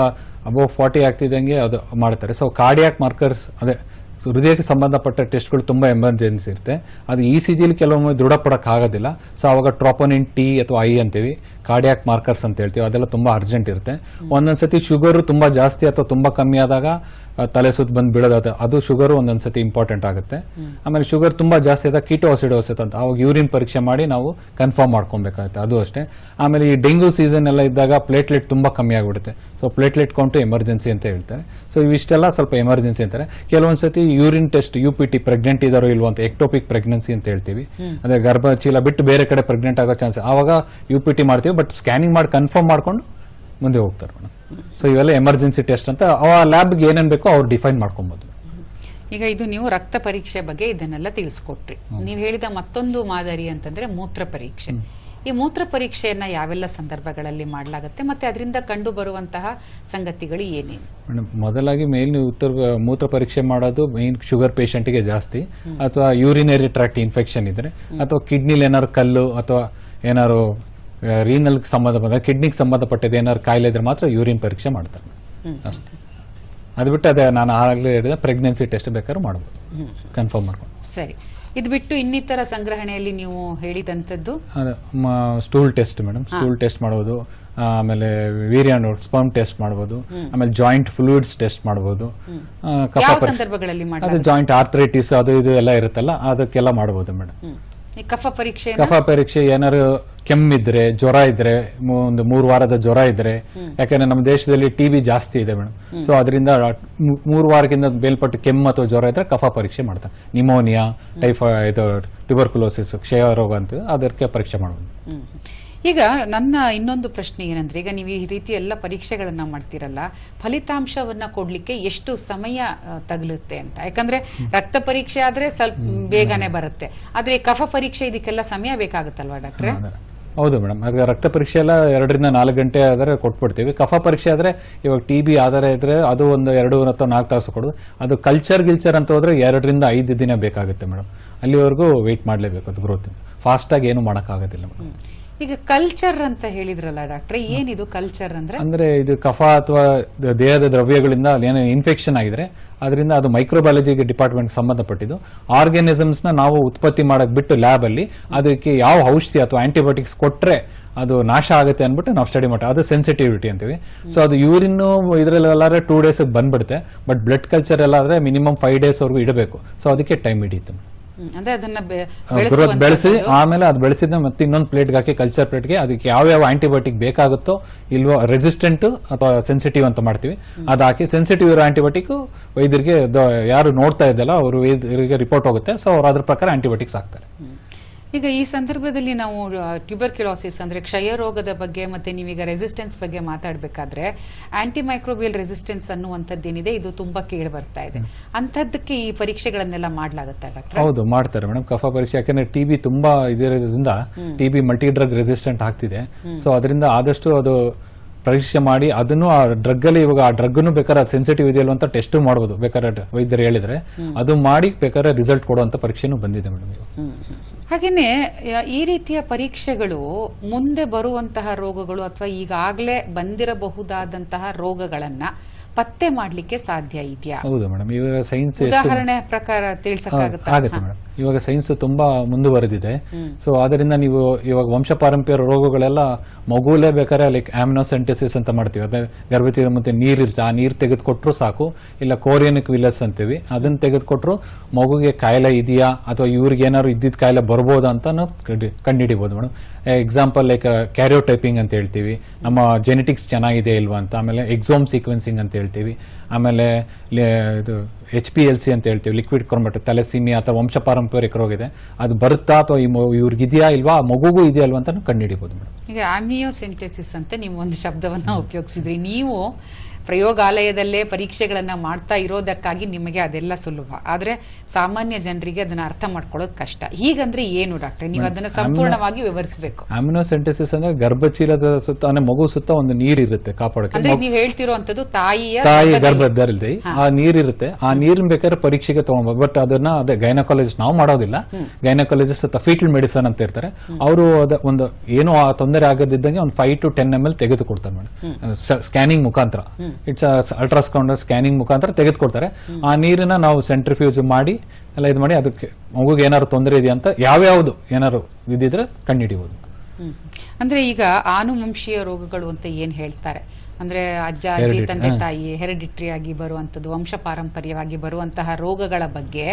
[SPEAKER 2] ಅಬೌವ್ ಫಾರ್ಟಿ ಆಗ್ತಿದ್ದಂಗೆ ಅದು ಮಾಡ್ತಾರೆ. ಸೊ ಕಾರ್ಡಿಯಾಕ್ ಮಾರ್ಕರ್ಸ್ ಅದೇ ಸೊ ಹೃದಯಕ್ಕೆ ಸಂಬಂಧಪಟ್ಟ ಟೆಸ್ಟ್ಗಳು ತುಂಬಾ ಎಮರ್ಜೆನ್ಸಿ ಇರುತ್ತೆ. ಅದು ಇ ಸಿ ಜಿಲಿ ಕೆಲವೊಮ್ಮೆ ದೃಢಪಡಕ್ಕೆ ಆಗೋದಿಲ್ಲ ಸೊ ಅವಾಗ ಟ್ರಾಪೋನಿನ್ ಟಿ ಅಥವಾ ಐ ಅಂತೀವಿ ಕಾರ್ಡಿಯಾಕ್ ಮಾರ್ಕರ್ಸ್ ಅಂತ ಹೇಳ್ತೀವಿ ಅದೆಲ್ಲ ತುಂಬಾ ಅರ್ಜೆಂಟ್ ಇರುತ್ತೆ. ಒಂದೊಂದ್ಸತಿ ಶುಗರ್ ತುಂಬಾ ಜಾಸ್ತಿ ಅಥವಾ ತುಂಬಾ ಕಮ್ಮಿ ಆದಾಗ ತಲೆ ಸುತ್ತ ಬಂದು ಬೀಳೋದು ಅದು- ಶುಗರ್ ಒಂದೊಂದ್ಸತಿ ಇಂಪಾರ್ಟೆಂಟ್ ಆಗುತ್ತೆ. ಆಮೇಲೆ ಶುಗರ್ ತುಂಬಾ ಜಾಸ್ತಿ ಆದಾಗ ಕೀಟೋಸಿಡೋಸಿಸ್ ಅಂತ. ಅವಾಗ ಯೂರಿನ್ ಪರೀಕ್ಷೆ ಮಾಡಿ ನಾವು ಕನ್ಫರ್ಮ್ ಮಾಡ್ಕೊಬೇಕಾಗುತ್ತೆ ಅದು ಅಷ್ಟೇ. ಆಮೇಲೆ ಈ ಡೆಂಗು ಸೀಸನ್ ಎಲ್ಲ ಇದ್ದಾಗ ಪ್ಲೇಟ್ಲೆಟ್ ತುಂಬಾ ಕಮ್ಮಿ ಆಗಿಬಿಡುತ್ತೆ. ಸೊ ಪ್ಲೇಟ್ಲೆಟ್ ಕೌಂಟು ಎಮರ್ಜೆನ್ಸಿ ಅಂತ ಹೇಳ್ತಾರೆ. ಸೊ ಇವಿಷ್ಟೆಲ್ಲ ಸ್ವಲ್ಪ ಎಮರ್ಜೆನ್ಸಿ ಅಂತಾರೆ. ಕೆಲವೊಂದ್ಸತಿ urine test U P T pregnant ಇದಾರೋ ಇಲ್ವೋ ಅಂತ ಎಕ್ಟೋಪಿಕ್ ಪ್ರೆಗ್ನೆನ್ಸಿ ಅಂತ ಹೇಳ್ತೀವಿ. ಅಂದ್ರೆ ಗರ್ಭ ಚೀಲ ಬಿಟ್ಟು ಬೇರೆ ಕಡೆ ಪ್ರೆಗ್ನೆಂಟ್ ಆಗೋ ಚಾನ್ಸ್ ಆವಾಗ ಯು ಪಿ ಟಿ ಮಾಡ್ತೀವಿ ಬಟ್ ಸ್ಕ್ಯಾನಿಂಗ್ ಮಾಡಿ ಕನ್ಫರ್ಮ್ ಮಾಡ್ಕೊಂಡು ಮುಂದೆ ಹೋಗ್ತಾರೆ ಮೇಡಮ್. ಸೊ ಇವೆಲ್ಲ ಎಮರ್ಜೆನ್ಸಿ ಟೆಸ್ಟ್ ಅಂತ ಆ ಲ್ಯಾಬ್ಗೆ ಏನೇನು ಬೇಕೋ ಅವ್ರು ಡಿಫೈನ್ ಮಾಡ್ಕೊಬೋದು.
[SPEAKER 1] ಈಗ ಇದು ನೀವು ರಕ್ತ ಪರೀಕ್ಷೆ ಬಗ್ಗೆ ಇದನ್ನೆಲ್ಲ ತಿಳಿಸ್ಕೊಟ್ರಿ. ನೀವು ಹೇಳಿದ ಮತ್ತೊಂದು ಮಾದರಿ ಅಂತಂದ್ರೆ ಮೂತ್ರ ಪರೀಕ್ಷೆ. ಈ ಮೂತ್ರ ಪರೀಕ್ಷೆಯನ್ನ ಯಾವೆಲ್ಲ ಸಂದರ್ಭಗಳಲ್ಲಿ ಮಾಡಲಾಗುತ್ತೆ ಮತ್ತೆ ಅದರಿಂದ ಕಂಡು ಬರುವಂತಹ ಸಂಗತಿಗಳು ಏನೇನು?
[SPEAKER 2] ಮೇಡಮ್ ಮೊದಲಾಗಿ ಮೇಲ್ ನೀವು ಉತ್ತರ ಮೂತ್ರ ಪರೀಕ್ಷೆ ಮಾಡೋದು ಮೇನ್ ಶುಗರ್ ಪೇಷಂಟ್ಗೆ ಜಾಸ್ತಿ. ಅಥವಾ ಯೂರಿನರಿ ಟ್ರಾಕ್ಟ್ ಇನ್ಫೆಕ್ಷನ್ ಇದ್ರೆ ಅಥವಾ ಕಿಡ್ನಿಲಿ ಏನಾದ್ರು ಕಲ್ಲು ಅಥವಾ ಏನಾದ್ರು ರೀನಲ್ ಸಂಬಂಧಪಟ್ಟ ಕಿಡ್ನಿಗೆ ಸಂಬಂಧಪಟ್ಟಿದ್ದು ಏನಾದ್ರು ಕಾಯಿಲೆ ಇದ್ರೆ ಮಾತ್ರ ಯೂರಿನ್ ಪರೀಕ್ಷೆ ಮಾಡ್ತಾರೆ. ಅಷ್ಟೇ. ಅದು ಬಿಟ್ಟು ಅದೇ ನಾನು ಆಗಲೇ ಹೇಳಿದ ಪ್ರೆಗ್ನೆನ್ಸಿ ಟೆಸ್ಟ್ ಬೇಕಾದ್ರೂ ಮಾಡ್ಬೋದು. ಕನ್ಫರ್ಮ್ ಮಾಡ್ಕೊಂಡು
[SPEAKER 1] ಸರಿ. ಇದು ಬಿಟ್ಟು ಇನ್ನಿತರ ಸಂಗ್ರಹಣೆಯಲ್ಲಿ ನೀವು ಹೇಳಿದಂಥದ್ದು?
[SPEAKER 2] Stool test madam. Stool test ಮಾಡ್ಬೋದು. ಆಮೇಲೆ ವೀರ್ಯ ಸ್ಪರ್ಮ್ ಟೆಸ್ಟ್ ಮಾಡ್ಬೋದು. ಆಮೇಲೆ ಜಾಯಿಂಟ್ ಫ್ಲೂಯಿಡ್ಸ್ ಟೆಸ್ಟ್ ಮಾಡ್ಬೋದು.
[SPEAKER 1] ಸಂದರ್ಭಗಳಲ್ಲಿ
[SPEAKER 2] ಜಾಯಿಂಟ್ ಆರ್ಥರೈಟಿಸ್ ಅದು ಇದು ಎಲ್ಲ ಇರುತ್ತಲ್ಲ ಅದಕ್ಕೆಲ್ಲ ಮಾಡಬಹುದು ಮೇಡಮ್.
[SPEAKER 1] ಕಫ ಪರೀಕ್ಷೆ
[SPEAKER 2] ಕಫ ಪರೀಕ್ಷೆ ಏನಾದ್ರು ಕೆಮ್ಮಿದ್ರೆ ಜ್ವರ ಇದ್ರೆ ಮೂ- ಒಂದು ಮೂರು ವಾರದ ಜ್ವರ ಇದ್ರೆ ಯಾಕಂದ್ರೆ ನಮ್ಮ ದೇಶದಲ್ಲಿ ಟಿಬಿ ಜಾಸ್ತಿ ಇದೆ ಮೇಡಮ್. ಸೊ ಅದರಿಂದ ಮೂರು ವಾರಕ್ಕಿಂತ ಮೇಲ್ಪಟ್ಟು ಕೆಮ್ಮ ಅಥವಾ ಜ್ವರ ಇದ್ರೆ ಕಫ ಪರೀಕ್ಷೆ ಮಾಡ್ತಾರೆ. ನಿಮೋನಿಯಾ ಟೈಫಾಯ್ಡ್ ಇದು ಟ್ಯೂಬರ್ಕುಲೋಸಿಸ್ ಕ್ಷಯ ರೋಗ ಅಂತ ಅದಕ್ಕೆ ಪರೀಕ್ಷೆ ಮಾಡಬಹುದು
[SPEAKER 1] ಹ್ಮ್. ಈಗ ನನ್ನ ಇನ್ನೊಂದು ಪ್ರಶ್ನೆ ಏನಂದ್ರೆ ಈಗ ನೀವು ಈ ರೀತಿ ಎಲ್ಲ ಪರೀಕ್ಷೆಗಳನ್ನ ಮಾಡ್ತಿರಲ್ಲ ಫಲಿತಾಂಶವನ್ನ ಕೊಡ್ಲಿಕ್ಕೆ ಎಷ್ಟು ಸಮಯ ತಗಲುತ್ತೆ ಅಂತ. ಯಾಕಂದ್ರೆ ರಕ್ತ ಪರೀಕ್ಷೆ ಆದ್ರೆ ಸ್ವಲ್ಪ ಬೇಗನೆ ಬರುತ್ತೆ. ಆದ್ರೆ ಕಫ ಪರೀಕ್ಷೆ ಇದಕ್ಕೆಲ್ಲ ಸಮಯ ಬೇಕಾಗುತ್ತಲ್ವಾ ಡಾಕ್ಟ್ರೆ?
[SPEAKER 2] ಹೌದು ಮೇಡಮ್. ರಕ್ತ ಪರೀಕ್ಷೆ ಎಲ್ಲ ಎರಡರಿಂದ ನಾಲ್ಕು ಗಂಟೆ ಆದರೆ ಕೊಟ್ಬಿಡ್ತೀವಿ. ಕಫ ಪರೀಕ್ಷೆ ಆದರೆ ಇವಾಗ ಟಿ ಬಿ ಆಧಾರ ಇದ್ರೆ ಅದು ಒಂದು ಎರಡು ಅಥವಾ ನಾಲ್ಕು ತಾಸು ಕೊಡೋದು. ಅದು ಕಲ್ಚರ್ ಗಿಲ್ಚರ್ ಅಂತ ಹೋದ್ರೆ ಎರಡರಿಂದ ಐದು ದಿನ ಬೇಕಾಗುತ್ತೆ ಮೇಡಮ್. ಅಲ್ಲಿವರೆಗೂ ವೆಯ್ಟ್ ಮಾಡಲೇಬೇಕು ಅದು ಗ್ರೋತ್ ಫಾಸ್ಟಾಗಿ ಏನು ಮಾಡೋಕ್ಕಾಗೋದಿಲ್ಲ ಮೇಡಮ್.
[SPEAKER 1] ಈಗ ಕಲ್ಚರ್ ಅಂತ ಹೇಳಿದ್ರಲ್ಲ ಡಾಕ್ಟ್ರೆ ಏನಿದು ಕಲ್ಚರ್ ಅಂದ್ರೆ?
[SPEAKER 2] ಅಂದ್ರೆ ಇದು ಕಫ ಅಥವಾ ದೇಹದ ದ್ರವ್ಯಗಳಿಂದ ಏನೋ ಇನ್ಫೆಕ್ಷನ್ ಆಗಿದ್ರೆ, ಅದರಿಂದ ಅದು ಮೈಕ್ರೋಬಯಾಲಜಿ ಡಿಪಾರ್ಟ್ಮೆಂಟ್ ಸಂಬಂಧಪಟ್ಟಿದ್ದು. ಆರ್ಗ್ಯಾನಿಸಮ್ಸ್ ನಾವು ಉತ್ಪತ್ತಿ ಮಾಡಕ್ ಬಿಟ್ಟು ಲ್ಯಾಬ್ ಅಲ್ಲಿ, ಅದಕ್ಕೆ ಯಾವ ಔಷಧಿ ಅಥವಾ ಆಂಟಿಬಯೋಟಿಕ್ಸ್ ಕೊಟ್ರೆ ಅದು ನಾಶ ಆಗುತ್ತೆ ಅಂದ್ಬಿಟ್ಟು ನಾವು ಸ್ಟಡಿ ಮಾಡ್ತೀವಿ. ಅದು ಸೆನ್ಸಿಟಿವಿಟಿ ಅಂತೀವಿ. ಸೊ ಅದು ಯೂರಿನ್ ಇದರಲ್ಲೆಲ್ಲಾದ್ರೆ ಟೂ ಡೇಸ್ ಬಂದ್ಬಿಡುತ್ತೆ. ಬಟ್ ಬ್ಲಡ್ ಕಲ್ಚರ್ ಎಲ್ಲ ಆದ್ರೆ ಮಿನಿಮಮ್ ಫೈವ್ ಡೇಸ್ ವರೆಗೂ ಇಡಬೇಕು. ಸೊ ಅದಕ್ಕೆ ಟೈಮ್ ಹಿಡಿಯುತ್ತೆ.
[SPEAKER 1] ಅಂದ್ರೆ ಅದನ್ನ
[SPEAKER 2] ಬೆಳೆಸಿ ಆಮೇಲೆ ಅದು ಬೆಳೆಸಿದ ಮತ್ತೆ ಇನ್ನೊಂದು ಪ್ಲೇಟ್ಗೆ ಹಾಕಿ ಕಲ್ಚರ್ ಪ್ಲೇಟ್ಗೆ ಅದಕ್ಕೆ ಯಾವ್ಯಾವ ಆಂಟಿಬಯೋಟಿಕ್ ಬೇಕಾಗುತ್ತೋ ಇಲ್ವೋ ರೆಸಿಸ್ಟೆಂಟ್ ಅಥವಾ ಸೆನ್ಸಿಟಿವ್ ಅಂತ ಮಾಡ್ತೀವಿ. ಅದು ಹಾಕಿ ಸೆನ್ಸಿಟಿವ್ ಇರೋ ಆಂಟಿಬಯೋಟಿಕ್ ವೈದ್ಯರಿಗೆ ಯಾರು ನೋಡ್ತಾ ಇದ್ದಲ್ಲ ಅವರು ವೈದ್ಯರಿಗೆ ರಿಪೋರ್ಟ್ ಹೋಗುತ್ತೆ. ಸೊ ಅವ್ರು ಅದ್ರ ಪ್ರಕಾರ ಆಂಟಿಬಯೋಟಿಕ್ಸ್ ಹಾಕ್ತಾರೆ.
[SPEAKER 1] ಈಗ ಈ ಸಂದರ್ಭದಲ್ಲಿ ನಾವು ಟ್ಯೂಬರ್ಕ್ಯುಲೋಸಿಸ್ ಅಂದ್ರೆ ಕ್ಷಯ ರೋಗದ ಬಗ್ಗೆ ಮತ್ತೆ ನೀವೀಗ ರೆಸಿಸ್ಟೆನ್ಸ್ ಬಗ್ಗೆ ಮಾತಾಡಬೇಕಾದ್ರೆ ಆಂಟಿಮೈಕ್ರೋಬಿಯಲ್ ರೆಸಿಸ್ಟೆನ್ಸ್ ಅನ್ನುವಂಥದ್ದೇನಿದೆ ಇದು ತುಂಬಾ ಕೇಳಿ ಬರ್ತಾ ಇದೆ. ಅಂಥದ್ದಕ್ಕೆ ಈ ಪರೀಕ್ಷೆಗಳನ್ನೆಲ್ಲ ಮಾಡಲಾಗುತ್ತೆ ಡಾಕ್ಟರ್?
[SPEAKER 2] ಹೌದು ಮಾಡ್ತಾರೆ ಮೇಡಮ್. ಕಫ ಪರೀಕ್ಷೆ ಯಾಕಂದ್ರೆ ಟಿಬಿ ತುಂಬಾ ಇದಿರೋದ್ರಿಂದ ಟಿಬಿ ಮಲ್ಟಿ ಡ್ರಗ್ ರೆಸಿಸ್ಟೆಂಟ್ ಆಗ್ತಿದೆ. ಸೊ ಅದರಿಂದ ಆದಷ್ಟು ಅದು ಪರೀಕ್ಷೆ ಮಾಡಿ ಅದನ್ನು ಆ ಡ್ರಗ್ ಅಲ್ಲಿ ಇವಾಗ ಆ ಡ್ರಗ್ ಬೇಕಾದ್ರೆ ಸೆನ್ಸಿಟಿವ್ ಇದೆಯಲ್ಲ ಅಂತ ಟೆಸ್ಟ್ ಮಾಡಬಹುದು ಬೇಕಾದ್ರೆ ವೈದ್ಯರು ಹೇಳಿದ್ರೆ. ಅದು ಮಾಡಿ ಬೇಕಾದ್ರೆ ರಿಸಲ್ಟ್ ಕೊಡುವಂತ ಪರೀಕ್ಷೆನೂ ಬಂದಿದೆ ಮೇಡಮ್
[SPEAKER 1] ಹಾಗೇನೆ ಈ ರೀತಿಯ ಪರೀಕ್ಷೆಗಳು ಮುಂದೆ ಬರುವಂತಹ ರೋಗಗಳು ಅಥವಾ ಈಗಾಗಲೇ ಬಂದಿರಬಹುದಾದಂತಹ ರೋಗಗಳನ್ನ ಪತ್ತೆ ಮಾಡಲಿಕ್ಕೆ ಸಾಧ್ಯ ಇದೆಯಾ?
[SPEAKER 2] ಹೌದು ಮೇಡಮ್ ಇವಾಗ ಸೈನ್ಸ್
[SPEAKER 1] ಉದಾಹರಣೆ ಪ್ರಕಾರ ತಿಳಿಸಕ್ಕಾಗುತ್ತೆ?
[SPEAKER 2] ಆಗುತ್ತೆ ಮೇಡಮ್. ಇವಾಗ ಸೈನ್ಸ್ ತುಂಬಾ ಮುಂದುವರೆದಿದೆ. ಸೊ ಅದರಿಂದ ನೀವು ಇವಾಗ ವಂಶ ಪಾರಂಪರ್ಯ ರೋಗಗಳೆಲ್ಲ ಮಗುಲೇ ಬೇಕಾದ್ರೆ ಲೈಕ್ ಆಮ್ನೋಸೆಂಟಿಸಿಸ್ ಅಂತ ಮಾಡ್ತೀವಿ. ಅದೇ ಗರ್ಭವತಿ ಮತ್ತೆ ನೀರ್ ಇರುತ್ತೆ ಆ ನೀರ್ ತೆಗೆದುಕೊಟ್ರು ಸಾಕು ಇಲ್ಲ ಕೋರಿಯನಿಕ್ ವಿಲಸ್ ಅಂತೀವಿ. ಅದನ್ನ ತೆಗೆದುಕೊಟ್ರು ಮಗುಗೆ ಕಾಯಿಲೆ ಇದೆಯಾ ಅಥವಾ ಇವ್ರಿಗೆ ಏನಾದ್ರು ಇದ್ದಿದ್ದ ಕಾಯಿಲೆ ಬರ್ಬೋದಾ ಅಂತ ನಾವು ಕಂಡು- ಕಂಡುಹಿಡಿಬೋದು ಮೇಡಮ್. ಎಕ್ಸಾಂಪಲ್ ಲೈಕ್ ಕ್ಯಾರಿಯೋಟೈಪಿಂಗ್ ಅಂತ ಹೇಳ್ತೀವಿ. ನಮ್ಮ ಜೆನೆಟಿಕ್ಸ್ ಚೆನ್ನಾಗಿದೆ ಇಲ್ವಾ ಅಂತ ಆಮೇಲೆ ಎಕ್ಸೋಮ್ ಸೀಕ್ವೆನ್ಸಿಂಗ್ ಅಂತ ಹೇಳ್ತೀವಿ. ಆಮೇಲೆ ಲೆ- ಇದು ಎಚ್ ಪಿ ಎಲ್ ಸಿ ಅಂತ ಹೇಳ್ತೀವಿ ಲಿಕ್ವಿಡ್ ಕ್ರೋಮಟೋ ತಲೆಸೀಮಿ ಅಥವಾ ವಂಶ ಪಾರಂಪರಿಕ ರೋಗ ಇದೆ. ಅದು ಬರುತ್ತಾ ಅಥವಾ ಈ ಮ- ಇವ್ರಿಗೆ ಇದೆಯಾ ಇಲ್ವಾ ಮಗುಗೂ ಇದೆಯಾ ಅಲ್ವಾ ಅಂತ ಕಂಡುಹಿಡಿಬೋದು ಮೇಡಮ್.
[SPEAKER 1] ಈಗ ಆಮಿಯೋಸೆಂಟೆಸಿಸ್ ಅಂತ ನೀವು ಒಂದು ಶಬ್ದವನ್ನು ಉಪಯೋಗಿಸಿದ್ರಿ. ನೀವು ಪ್ರಯೋಗಾಲಯದಲ್ಲೇ ಪರೀಕ್ಷೆಗಳನ್ನು ಮಾಡ್ತಾ ಇರೋದಕ್ಕಾಗಿ ನಿಮಗೆ ಅದೆಲ್ಲ ಸುಲಭ. ಆದರೆ ಸಾಮಾನ್ಯ ಜನರಿಗೆ ಅದನ್ನ ಅರ್ಥ ಮಾಡ್ಕೊಳ್ಳೋದು ಕಷ್ಟ. ಹೀಗಂದ್ರೆ ಏನು ಡಾಕ್ಟ್ರೆ? ನೀವು ಅದನ್ನ ಸಂಪೂರ್ಣವಾಗಿ ವಿವರಿಸಬೇಕು.
[SPEAKER 2] ಆಮಿನೋಸೆಂಟಿಸಿಸ್ ಅಂದ್ರೆ ಗರ್ಭಚೀಲದ ಸುತ್ತ ಅಂದ್ರೆ ಮಗು ಸುತ್ತ ಒಂದು ನೀರ್ ಇರುತ್ತೆ ಕಾಪಾಡಕ್ಕೆ
[SPEAKER 1] ಅಂದ್ರೆ ನೀವು ಹೇಳ್ತಿರುವಂತದ್ದು ತಾಯಿಯ
[SPEAKER 2] ತಾಯಿ
[SPEAKER 1] ಗರ್ಭದಲ್ಲಿ-
[SPEAKER 2] ಆ ನೀರಿರುತ್ತೆ. ಆ ನೀರಿನ ಬೇಕಾದ್ರೆ ಪರೀಕ್ಷೆಗೆ ತಗೊಂಡ್ಬೋದು ಬಟ್ ಅದನ್ನ ಅದೇ ಗೈನಕಾಲಜಿಸ್ಟ್ ನಾವು ಮಾಡೋದಿಲ್ಲ. ಗೈನಕಾಲಜಿಸ್ಟ್ ಅಥವಾ ಫೀಟಲ್ ಮೆಡಿಸನ್ ಅಂತ ಇರ್ತಾರೆ. ಅವರು ಒಂದು ಏನು ಆ ತೊಂದರೆ ಆಗದಿದ್ದಂಗೆ ಒಂದು five to ten M L ತೆಗೆದುಕೊಡ್ತಾರೆ madam scanning ಮುಖಾಂತರ. ಇಟ್ಸ್ ಅಲ್ಟ್ರಾಸ್ಕೌಂಡ್ ಸ್ಕ್ಯಾನಿಂಗ್ ಮುಖಾಂತರ ತೆಗೆದುಕೊಡ್ತಾರೆ. ಆ ನೀರನ್ನ ನಾವು ಸೆಂಟ್ರಿಫ್ಯೂಸ್ ಮಾಡಿ ಎಲ್ಲ ಇದು ಮಾಡಿ ಅದಕ್ಕೆ ಮಗುಗೆ ಏನಾದ್ರು ತೊಂದರೆ ಇದೆಯಾ ಅಂತ ಯಾವ್ಯಾವ್ದು ಏನಾರು ಇದ್ದಿದ್ರೆ
[SPEAKER 1] ಕಂಡುಹಿಡಿಯಬಹುದು. ಅಂದ್ರೆ ಈಗ ಆನುವಂಶೀಯ ರೋಗಗಳು ಅಂತ ಏನ್ ಹೇಳ್ತಾರೆ? ಅಂದ್ರೆ ಅಜ್ಜ ಅಜ್ಜಿ ತಂದೆ ತಾಯಿ ಹೆರಿಡಿಟ್ರಿ ಆಗಿ ಬರುವಂತದ್ದು ವಂಶ ಪಾರಂಪರ್ಯವಾಗಿ ಬರುವಂತಹ ರೋಗಗಳ ಬಗ್ಗೆ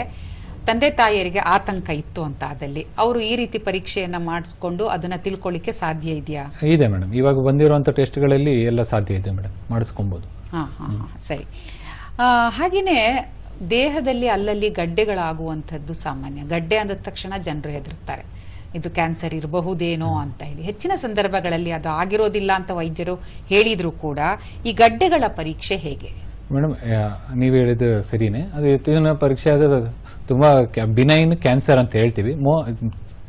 [SPEAKER 1] ತಂದೆ ತಾಯಿಯರಿಗೆ ಆತಂಕ ಇತ್ತು ಅಂತ ಅದಲ್ಲಿ ಅವರು ಈ ರೀತಿ ಪರೀಕ್ಷೆಯನ್ನ ಮಾಡಿಸ್ಕೊಂಡು ಅದನ್ನ ತಿಳ್ಕೊಳ್ಳಿಕ್ಕೆ ಸಾಧ್ಯ ಇದೆಯಾ?
[SPEAKER 2] ಇದೆ ಮೇಡಮ್. ಇವಾಗ ಬಂದಿರುವಂತ ಟೆಸ್ಟ್ಗಳಲ್ಲಿ ಎಲ್ಲ ಸಾಧ್ಯ ಇದೆ ಮೇಡಮ್. ಮಾಡಿಸ್ಕೊಬಹುದು
[SPEAKER 1] ಹಾ ಹಾ ಹಾ, ಸರಿ. ಹಾಗೆಯೇ ಹಾಗೇನೆ ದೇಹದಲ್ಲಿ ಅಲ್ಲಲ್ಲಿ ಗಡ್ಡೆಗಳಾಗುವಂಥದ್ದು ಸಾಮಾನ್ಯ. ಗಡ್ಡೆ ಅಂದ ತಕ್ಷಣ ಜನರು ಹೆದರ್ತಾರೆ. ಇದು ಕ್ಯಾನ್ಸರ್ ಇರಬಹುದೇನೋ ಅಂತ ಹೇಳಿ. ಹೆಚ್ಚಿನ ಸಂದರ್ಭಗಳಲ್ಲಿ ಅದು ಆಗಿರೋದಿಲ್ಲ ಅಂತ ವೈದ್ಯರು ಹೇಳಿದ್ರು ಕೂಡ. ಈ ಗಡ್ಡೆಗಳ ಪರೀಕ್ಷೆ ಹೇಗೆ?
[SPEAKER 2] ಮೇಡಮ್ ನೀವು ಹೇಳಿದ್ದು ಸರಿನೇ. ಅದು ಹೆಚ್ಚಿನ ಪರೀಕ್ಷೆ ಅದು ತುಂಬಾ ಬಿನೈನ್ ಕ್ಯಾನ್ಸರ್ ಅಂತ ಹೇಳ್ತೀವಿ. ಮೋ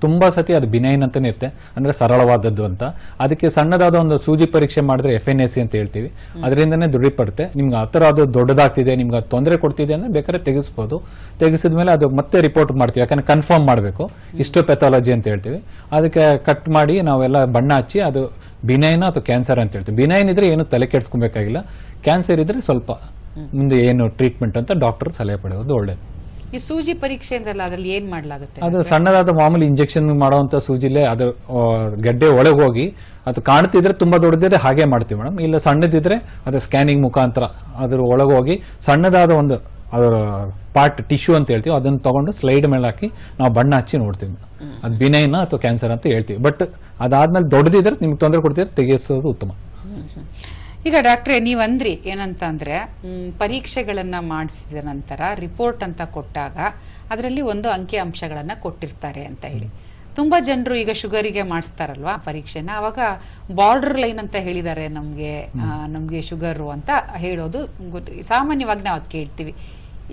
[SPEAKER 2] ತುಂಬಾ ಸತಿ ಅದು ಬಿನೈನ್ ಅಂತಾನೆ ಇರುತ್ತೆ. ಅಂದ್ರೆ ಸರಳವಾದದ್ದು ಅಂತ. ಅದಕ್ಕೆ ಸಣ್ಣದಾದ ಒಂದು ಸೂಜಿ ಪರೀಕ್ಷೆ ಮಾಡಿದ್ರೆ ಎಫ್ ಎನ್ ಎ ಸಿ ಅಂತ ಹೇಳ್ತೀವಿ. ಅದರಿಂದನೇ ದೃಢಪಡುತ್ತೆ. ನಿಮ್ಗೆ ಆ ಥರ ಅದು ದೊಡ್ಡದಾಗ್ತಿದೆ ನಿಮ್ಗೆ ಅದು ತೊಂದರೆ ಕೊಡ್ತಿದೆ ಅಂದ್ರೆ ಬೇಕಾದ್ರೆ ತೆಗೆಸ್ಬೋದು. ತೆಗೆಸಿದ ಮೇಲೆ ಅದು ಮತ್ತೆ ರಿಪೋರ್ಟ್ ಮಾಡ್ತೀವಿ. ಯಾಕಂದ್ರೆ ಕನ್ಫರ್ಮ್ ಮಾಡಬೇಕು. ಇಷ್ಟು ಪೆಥಾಲಜಿ ಅಂತ ಹೇಳ್ತೀವಿ. ಅದಕ್ಕೆ ಕಟ್ ಮಾಡಿ ನಾವೆಲ್ಲ ಬಣ್ಣ ಹಚ್ಚಿ ಅದು ಬಿನೈನ್ ಅಥವಾ ಕ್ಯಾನ್ಸರ್ ಅಂತ ಹೇಳ್ತೀವಿ. ಬಿನೈನ್ ಇದ್ರೆ ಏನು ತಲೆ ಕೆಡ್ಸ್ಕೊಬೇಕಾಗಿಲ್ಲ. ಕ್ಯಾನ್ಸರ್ ಇದ್ರೆ ಸ್ವಲ್ಪ ಮುಂದೆ ಏನು ಟ್ರೀಟ್ಮೆಂಟ್ ಅಂತ ಡಾಕ್ಟರ್ ಸಲಹೆ ಪಡೆಯೋದು ಒಳ್ಳೇದು.
[SPEAKER 1] ಈ ಸೂಜಿ ಪರೀಕ್ಷೆ ಅಂದ್ರಲ್ಲ ಅದ್ರಲ್ಲಿ ಏನ್ ಮಾಡ್ಲಾಗುತ್ತೆ?
[SPEAKER 2] ಅದು ಸಣ್ಣದಾದ ಮಾಮೂಲಿ ಇಂಜೆಕ್ಷನ್ ಮಾಡುವಂತ ಸೂಜಿಲೆ ಅದು ಗೆಡ್ಡೆ ಒಳಗೆ ಹೋಗಿ ಅದು ಕಾಣ್ತಿದ್ರೆ ತುಂಬಾ ದೊಡ್ಡದಿದ್ರೆ ಹಾಗೆ ಮಾಡ್ತೀವಿ ಮೇಡಮ್. ಇಲ್ಲ ಸಣ್ಣದಿದ್ರೆ ಅದು ಸ್ಕ್ಯಾನಿಂಗ್ ಮುಖಾಂತರ ಅದ್ರ ಒಳಗೆ ಹೋಗಿ ಸಣ್ಣದಾದ ಒಂದು ಅದರ ಪಾರ್ಟ್ ಟಿಶ್ಯೂ ಅಂತ ಹೇಳ್ತೀವಿ ಅದನ್ನ ತಗೊಂಡು ಸ್ಲೈಡ್ ಮೇಲೆ ಹಾಕಿ ನಾವು ಬಣ್ಣ ಹಚ್ಚಿ ನೋಡ್ತೀವಿ ಅದು ಬಿನೈನ ಅಥವಾ ಕ್ಯಾನ್ಸರ್ ಅಂತ ಹೇಳ್ತೀವಿ. ಬಟ್ ಅದಾದ್ಮೇಲೆ ದೊಡ್ಡದಿದ್ರೆ ನಿಮ್ಗೆ ತೊಂದರೆ ಕೊಡ್ತಿದ್ರೆ ತೆಗೆಸೋದು ಉತ್ತಮ.
[SPEAKER 1] ಈಗ ಡಾಕ್ಟ್ರೆ ನೀವು ಅಂದ್ರಿ ಏನಂತ ಅಂದ್ರೆ ಮ್, ಪರೀಕ್ಷೆಗಳನ್ನ ಮಾಡಿಸಿದ ನಂತರ ರಿಪೋರ್ಟ್ ಅಂತ ಕೊಟ್ಟಾಗ ಅದರಲ್ಲಿ ಒಂದು ಅಂಕಿ ಅಂಶಗಳನ್ನ ಕೊಟ್ಟಿರ್ತಾರೆ ಅಂತ ಹೇಳಿ. ತುಂಬಾ ಜನರು ಈಗ ಶುಗರಿಗೆ ಮಾಡಿಸ್ತಾರಲ್ವಾ ಪರೀಕ್ಷೆನ? ಅವಾಗ ಬಾರ್ಡರ್ ಲೈನ್ ಅಂತ ಹೇಳಿದ್ದಾರೆ ನಮ್ಗೆ ನಮಗೆ ಶುಗರು ಅಂತ ಹೇಳೋದು ಸಾಮಾನ್ಯವಾಗಿ ನಾವು ಅದು ಕೇಳ್ತೀವಿ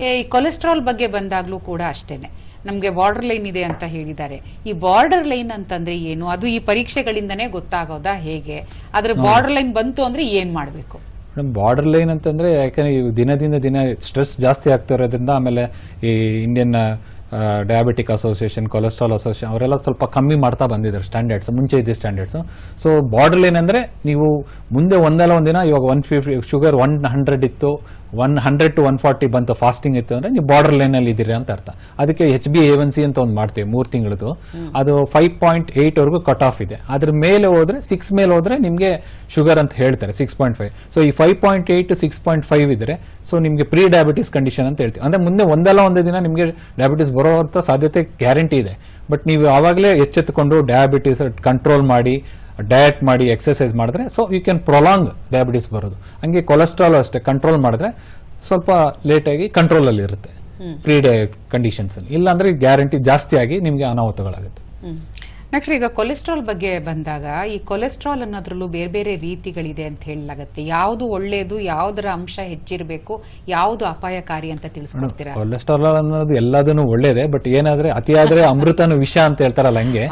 [SPEAKER 1] ಈ ಕೊಲೆಸ್ಟ್ರಾಲ್ ಬಗ್ಗೆ ಬಂದಾಗ್ಲೂ ಕೂಡ ಅಷ್ಟೇನೆ. ನಮಗೆ ಬಾರ್ಡರ್ ಲೈನ್ ಇದೆ ಅಂತ ಹೇಳಿದ್ದಾರೆ. ಈ ಬಾರ್ಡರ್ ಲೈನ್ ಅಂತಂದ್ರೆ ಏನು? ಅದು ಈ ಪರೀಕ್ಷೆಗಳಿಂದನೇ ಗೊತ್ತಾಗೋದಾ ಹೇಗೆ? ಅದ್ರ ಬಾರ್ಡರ್ ಲೈನ್ ಬಂತು ಅಂದ್ರೆ ಏನ್ ಮಾಡಬೇಕು?
[SPEAKER 2] ಮೇಡಮ್ ಬಾರ್ಡರ್ ಲೈನ್ ಅಂತಂದ್ರೆ ಯಾಕಂದ್ರೆ ದಿನದಿಂದ ದಿನ ಸ್ಟ್ರೆಸ್ ಜಾಸ್ತಿ ಆಗ್ತಾ ಇರೋದ್ರಿಂದ ಆಮೇಲೆ ಈ Indian diabetic association cholesterol association ಅವರೆಲ್ಲ ಸ್ವಲ್ಪ ಕಮ್ಮಿ ಮಾಡ್ತಾ ಬಂದಿದ್ದಾರೆ ಸ್ಟ್ಯಾಂಡರ್ಡ್ಸ್ ಮುಂಚೆ ಇದ್ದ ಸ್ಟ್ಯಾಂಡರ್ಡ್ಸ್ ಸೊ ಬಾರ್ಡರ್ ಲೈನ್ ಅಂದರೆ ನೀವು ಮುಂದೆ ಒಂದಲ್ಲ ಒಂದಿನ ಇವಾಗ one fifty sugar one hundred ಇತ್ತು. One hundred to one forty ಬಂತು ಫಾಸ್ಟಿಂಗ್ ಇತ್ತು ಅಂದ್ರೆ ನೀವು ಬಾರ್ಡರ್ ಲೈನ್ ಅಲ್ಲಿ ಇದ್ದೀರಿ ಅಂತ ಅರ್ಥ. ಅದಕ್ಕೆ H B A one C ಅಂತ ಒಂದು ಮಾಡ್ತೀವಿ ಮೂರು ತಿಂಗಳದು. ಅದು ಫೈವ್ ಪಾಯಿಂಟ್ ಏಟ್ ವರೆಗೂ ಕಟ್ ಆಫ್ ಇದೆ. ಅದ್ರ ಮೇಲೆ ಹೋದ್ರೆ ಸಿಕ್ಸ್ ಮೇಲೆ ಹೋದ್ರೆ ನಿಮಗೆ ಶುಗರ್ ಅಂತ ಹೇಳ್ತಾರೆ ಸಿಕ್ಸ್ ಪಾಯಿಂಟ್ ಫೈವ್ ಸೊ ಈ five point eight six point five ಇದ್ರೆ ಸೊ ನಿಮಗೆ ಪ್ರೀ ಡಯಾಬಿಟಿಸ್ ಕಂಡೀಷನ್ ಅಂತ ಹೇಳ್ತೀವಿ. ಅಂದ್ರೆ ಮುಂದೆ ಒಂದಲ್ಲ ಒಂದೇ ದಿನ ನಿಮಗೆ ಡಯಾಬಿಟಿಸ್ ಬರೋವಂಥ ಸಾಧ್ಯತೆ ಗ್ಯಾರಂಟಿ ಇದೆ. ಬಟ್ ನೀವು ಆವಾಗಲೇ ಎಚ್ಚೆತ್ತುಕೊಂಡು ಡಯಾಬಿಟಿಸ್ ಕಂಟ್ರೋಲ್ ಮಾಡಿ ಡಯಟ್ ಮಾಡಿ ಎಕ್ಸಸೈಸ್ ಮಾಡಿದ್ರೆ so you can prolong diabetes ಬರೋದು. ಹಂಗೆ ಕೊಲೆಸ್ಟ್ರಾಲ್ ಅಷ್ಟೇ ಕಂಟ್ರೋಲ್ ಮಾಡಿದ್ರೆ ಸ್ವಲ್ಪ ಲೇಟಾಗಿ ಕಂಟ್ರೋಲಲ್ಲಿ ಇರುತ್ತೆ. ಪ್ರೀ ಡಯಟ್ ಕಂಡೀಷನ್ಸ್ ಅಲ್ಲಿ. ಇಲ್ಲಾಂದ್ರೆ ಗ್ಯಾರಂಟಿ ಜಾಸ್ತಿ ಆಗಿ ನಿಮಗೆ ಅನಾಹುತಗಳಾಗುತ್ತೆ.
[SPEAKER 1] ಡಾಕ್ಟರ್ ಈಗ ಕೊಲೆಸ್ಟ್ರಾಲ್ ಬಗ್ಗೆ ಬಂದಾಗ ಈ ಕೊಲೆಸ್ಟ್ರಾಲ್ ಅನ್ನೋದ್ರಲ್ಲೂ ಬೇರೆ ಬೇರೆ ರೀತಿಗಳಿದೆ ಅಂತ ಹೇಳಲಾಗತ್ತೆ. ಯಾವುದು ಒಳ್ಳೆಯದು ಯಾವುದರ ಅಂಶ ಹೆಚ್ಚಿರಬೇಕು ಯಾವುದು ಅಪಾಯಕಾರಿ ಅಂತ ತಿಳಿಸ್ಕೊಡ್ತೀರಾ?
[SPEAKER 2] ಕೊಲೆಸ್ಟ್ರಾಲ್ ಅನ್ನೋದು ಎಲ್ಲದನ್ನು ಒಳ್ಳೇದೇ ಬಟ್ ಏನಾದ್ರೆ ಅತಿಯಾದ್ರೆ ಅಮೃತನು ವಿಷ ಅಂತ ಹೇಳ್ತಾರಲ್ಲ ಹಂಗೆ.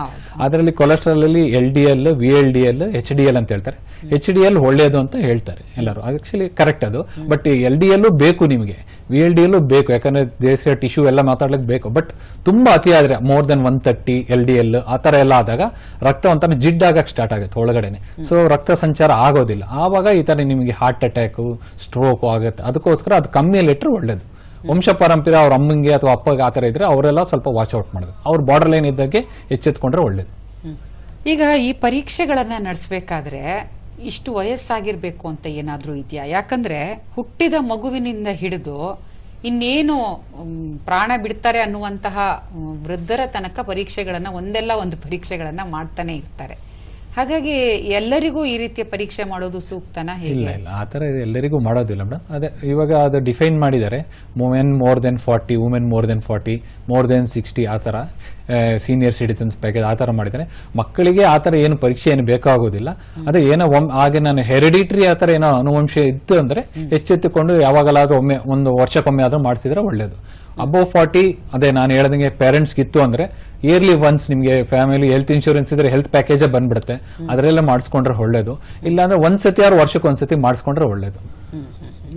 [SPEAKER 2] ಅದರಲ್ಲಿ ಕೊಲೆಸ್ಟ್ರಾಲ್ ಅಲ್ಲಿ L D L V L D L H D L ಅಂತ ಹೇಳ್ತಾರೆ. ಎಚ್ ಡಿ ಎಲ್ ಒಳ್ಳೇದು ಅಂತ ಹೇಳ್ತಾರೆ ಎಲ್ಲರೂ. ಆಕ್ಚುಲಿ ಕರೆಕ್ಟ್ ಅದು. ಬಟ್ ಎಲ್ ಡಿ ಎಲ್ಲೂ ಬೇಕು ನಿಮಗೆ. ವಿ ಎಲ್ ಡಿ ಎಲ್ಲೂ ಬೇಕು ಯಾಕಂದ್ರೆ ದೇಶ ಟಿಶ್ಯೂ ಎಲ್ಲ ಮಾತಾಡ್ಲಿಕ್ಕೆ ಬೇಕು. ಬಟ್ ತುಂಬಾ ಅತಿ ಆದ್ರೆ more than one thirty L D L ಆ ತರ ಎಲ್ಲ ಆದಾಗ ರಕ್ತ ಒಂಥರ ಜಿಡ್ಡಾಗಕ್ಕೆ ಸ್ಟಾರ್ಟ್ ಆಗುತ್ತೆ ಒಳಗಡೆನೆ. ಸೊ ರಕ್ತ ಸಂಚಾರ ಆಗೋದಿಲ್ಲ. ಆವಾಗ ಈ ತರ ನಿಮಗೆ ಹಾರ್ಟ್ ಅಟ್ಯಾಕ್ ಸ್ಟ್ರೋಕ್ ಆಗುತ್ತೆ. ಅದಕ್ಕೋಸ್ಕರ ಅದು ಕಮ್ಮಿಯಲ್ಲಿ ಇಟ್ಟರೆ ಒಳ್ಳೇದು. ವಂಶ ಪರಂಪರೆ ಅವ್ರ ಅಮ್ಮಂಗೆ ಅಥವಾ ಅಪ್ಪಗೆ ಆ ಥರ ಇದ್ರೆ ಅವರೆಲ್ಲ ಸ್ವಲ್ಪ ವಾಚ್ ಔಟ್ ಮಾಡೋದು. ಅವ್ರ ಬಾರ್ಡರ್ ಲೈನ್ ಇದ್ದಾಗೆ ಎಚ್ಚೆತ್ಕೊಂಡ್ರೆ ಒಳ್ಳೇದು.
[SPEAKER 1] ಈಗ ಈ ಪರೀಕ್ಷೆಗಳನ್ನ ನಡೆಸಬೇಕಾದ್ರೆ ಇಷ್ಟು ವಯಸ್ಸಾಗಿರ್ಬೇಕು ಅಂತ ಏನಾದ್ರೂ ಇದೆಯಾ? ಯಾಕಂದ್ರೆ ಹುಟ್ಟಿದ ಮಗುವಿನಿಂದ ಹಿಡಿದು ಇನ್ನೇನು ಪ್ರಾಣ ಬಿಡ್ತಾರೆ ಅನ್ನುವಂತಹ ವೃದ್ಧರ ತನಕ ಪರೀಕ್ಷೆಗಳನ್ನ, ಒಂದೆಲ್ಲ ಒಂದು ಪರೀಕ್ಷೆಗಳನ್ನ ಮಾಡ್ತಾನೆ ಇರ್ತಾರೆ. ಹಾಗಾಗಿ ಎಲ್ಲರಿಗೂ ಈ ರೀತಿಯ ಪರೀಕ್ಷೆ ಮಾಡೋದು ಸೂಕ್ತನಾ
[SPEAKER 2] ಇಲ್ಲ ಇಲ್ಲ ಆ ಥರ ಎಲ್ಲರಿಗೂ ಮಾಡೋದಿಲ್ಲ ಮೇಡಮ್. ಅದೇ ಇವಾಗ ಅದು ಡಿಫೈನ್ ಮಾಡಿದ್ದಾರೆ. Women more than forty women more than forty more than sixty ಆ ಥರ ಸೀನಿಯರ್ ಸಿಟಿಸನ್ಸ್ ಪ್ಯಾಕೇಜ್ ಆ ಥರ ಮಾಡಿದ್ದಾರೆ. ಮಕ್ಕಳಿಗೆ ಆ ಥರ ಏನು ಪರೀಕ್ಷೆ ಏನು ಬೇಕಾಗೋದಿಲ್ಲ. ಅದೇ ಏನೋ ಒಮ್ಮೆ ಹಾಗೆ ನಾನು ಹೆರಿಡಿಟ್ರಿ ಆ ಥರ ಏನೋ ಅನುವಂಶ ಇತ್ತು ಅಂದರೆ ಎಚ್ಚೆತ್ತುಕೊಂಡು ಯಾವಾಗಲಾದರೂ ಒಮ್ಮೆ ಒಂದು ವರ್ಷಕ್ಕೊಮ್ಮೆ ಆದರೂ ಮಾಡಿಸಿದ್ರೆ ಒಳ್ಳೇದು. ಅಬೌವ್ ಫಾರ್ಟಿ ಅದೇ ನಾನು ಹೇಳ್ದಂಗೆ ಪೇರೆಂಟ್ಸ್ ಇತ್ತು ಅಂದ್ರೆ ಇಯರ್ಲಿ ಒನ್ಸ್ ನಿಮಗೆ ಫ್ಯಾಮಿಲಿ ಹೆಲ್ತ್ ಇನ್ಶೂರೆನ್ಸ್ ಇದ್ರೆ ಹೆಲ್ತ್ ಪ್ಯಾಕೇಜೇ ಬಂದ್ಬಿಡುತ್ತೆ. ಅದರೆಲ್ಲ ಮಾಡಿಸ್ಕೊಂಡ್ರೆ ಒಳ್ಳೇದು. ಇಲ್ಲಾಂದ್ರೆ ಒಂದ್ಸತಿ ಆರು ವರ್ಷಕ್ಕೆ ಒಂದ್ಸತಿ ಮಾಡಿಸ್ಕೊಂಡ್ರೆ ಒಳ್ಳೇದು.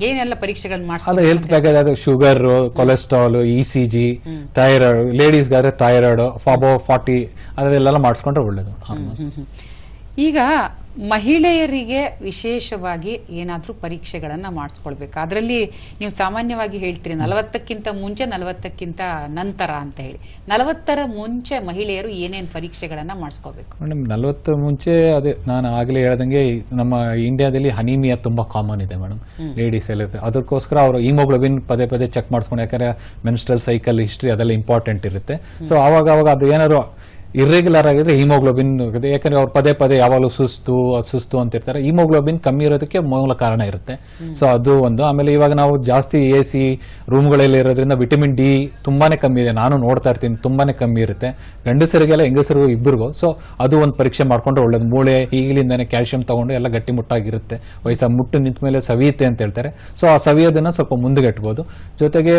[SPEAKER 1] ಏನೆಲ್ಲ ಪರೀಕ್ಷೆಗಳನ್ನ
[SPEAKER 2] ಅದು ಹೆಲ್ತ್ ಪ್ಯಾಕೇಜ್ ಆದ್ರೆ sugar cholesterol E C G thyroid ಲೇಡೀಸ್ಗಾದ್ರೆ thyroid ಫಾಬೋ ಫಾರ್ಟಿ ಅದರಲ್ಲೆಲ್ಲ ಮಾಡಿಸ್ಕೊಂಡ್ರೆ ಒಳ್ಳೇದು.
[SPEAKER 1] ಈಗ ಮಹಿಳೆಯರಿಗೆ ವಿಶೇಷವಾಗಿ ಏನಾದರೂ ಪರೀಕ್ಷೆಗಳನ್ನು ಮಾಡಿಸ್ಕೊಳ್ಬೇಕು. ಅದರಲ್ಲಿ ನೀವು ಸಾಮಾನ್ಯವಾಗಿ ಹೇಳ್ತೀರಿ ನಲವತ್ತಕ್ಕಿಂತ ಮುಂಚೆ ನಲವತ್ತಕ್ಕಿಂತ ನಂತರ ಅಂತ ಹೇಳಿ. ನಲವತ್ತರ ಮುಂಚೆ ಮಹಿಳೆಯರು ಏನೇನ್ ಪರೀಕ್ಷೆಗಳನ್ನು ಮಾಡಿಸ್ಕೋಬೇಕು
[SPEAKER 2] ಮೇಡಮ್ ನಲವತ್ತರ ಮುಂಚೆ ಅದೇ ನಾನು ಆಗಲೇ ಹೇಳ್ದಂಗೆ ನಮ್ಮ ಇಂಡಿಯಾದಲ್ಲಿ ಹನಿಮಿಯಾ ತುಂಬಾ ಕಾಮನ್ ಇದೆ ಮೇಡಮ್. ಲೇಡೀಸ್ ಎಲ್ಲ ಅದಕ್ಕೋಸ್ಕರ ಅವರು ಹಿಮೋಗ್ಲೋಬಿನ್ ಪದೇ ಪದೇ ಚೆಕ್ ಮಾಡಿಸ್ಕೊಂಡು ಯಾಕಂದ್ರೆ ಮೆನ್ಸ್ಟ್ರಲ್ ಸೈಕಲ್ ಹಿಸ್ಟ್ರಿ ಅದೆಲ್ಲ ಇಂಪಾರ್ಟೆಂಟ್ ಇರುತ್ತೆ. ಸೊ ಆವಾಗ ಅವಾಗ ಅದು ಏನಾದ್ರು ಇರ್ರೆಗ್ಯುಲರ್ ಆಗಿದ್ರೆ ಹಿಮೋಗ್ಲೋಬಿನ್ ಯಾಕಂದ್ರೆ ಅವ್ರು ಪದೇ ಪದೇ ಯಾವಾಗಲೂ ಸುಸ್ತು ಅದ್ ಸುಸ್ತು ಅಂತ ಇರ್ತಾರೆ. ಹಿಮೋಗ್ಲೋಬಿನ್ ಕಮ್ಮಿ ಇರೋದಕ್ಕೆ ಮೂಲ ಕಾರಣ ಇರುತ್ತೆ. ಸೊ ಅದು ಒಂದು. ಆಮೇಲೆ ಇವಾಗ ನಾವು ಜಾಸ್ತಿ ಎ ಸಿ ರೂಮ್ಗಳಲ್ಲಿ ಇರೋದ್ರಿಂದ ವಿಟಮಿನ್ ಡಿ ತುಂಬಾನೇ ಕಮ್ಮಿ ಇದೆ. ನಾನು ನೋಡ್ತಾ ಇರ್ತೀನಿ ತುಂಬಾನೇ ಕಮ್ಮಿ ಇರುತ್ತೆ. ಗಂಡಸರಿಗೆಲ್ಲ ಹೆಂಗಸರಿಗೂ ಇಬ್ಬರಿಗೂ ಸೊ ಅದು ಒಂದು ಪರೀಕ್ಷೆ ಮಾಡ್ಕೊಂಡ್ರೆ ಒಳ್ಳೇದು. ಮೂಳೆ ಈಗಲಿಂದಾನೆ ಕ್ಯಾಲ್ಸಿಯಂ ತಗೊಂಡು ಎಲ್ಲ ಗಟ್ಟಿಮುಟ್ಟಾಗಿರುತ್ತೆ. ಮುಟ್ಟಾಗಿರುತ್ತೆ ವಯಸ್ಸ ಮುಟ್ಟು ನಿಂತ ಮೇಲೆ ಸವಿಯುತ್ತೆ ಅಂತ ಹೇಳ್ತಾರೆ. ಸೊ ಆ ಸವಿಯೋದನ್ನ ಸ್ವಲ್ಪ ಮುಂದೆಗೆಟ್ಬೋದು. ಜೊತೆಗೆ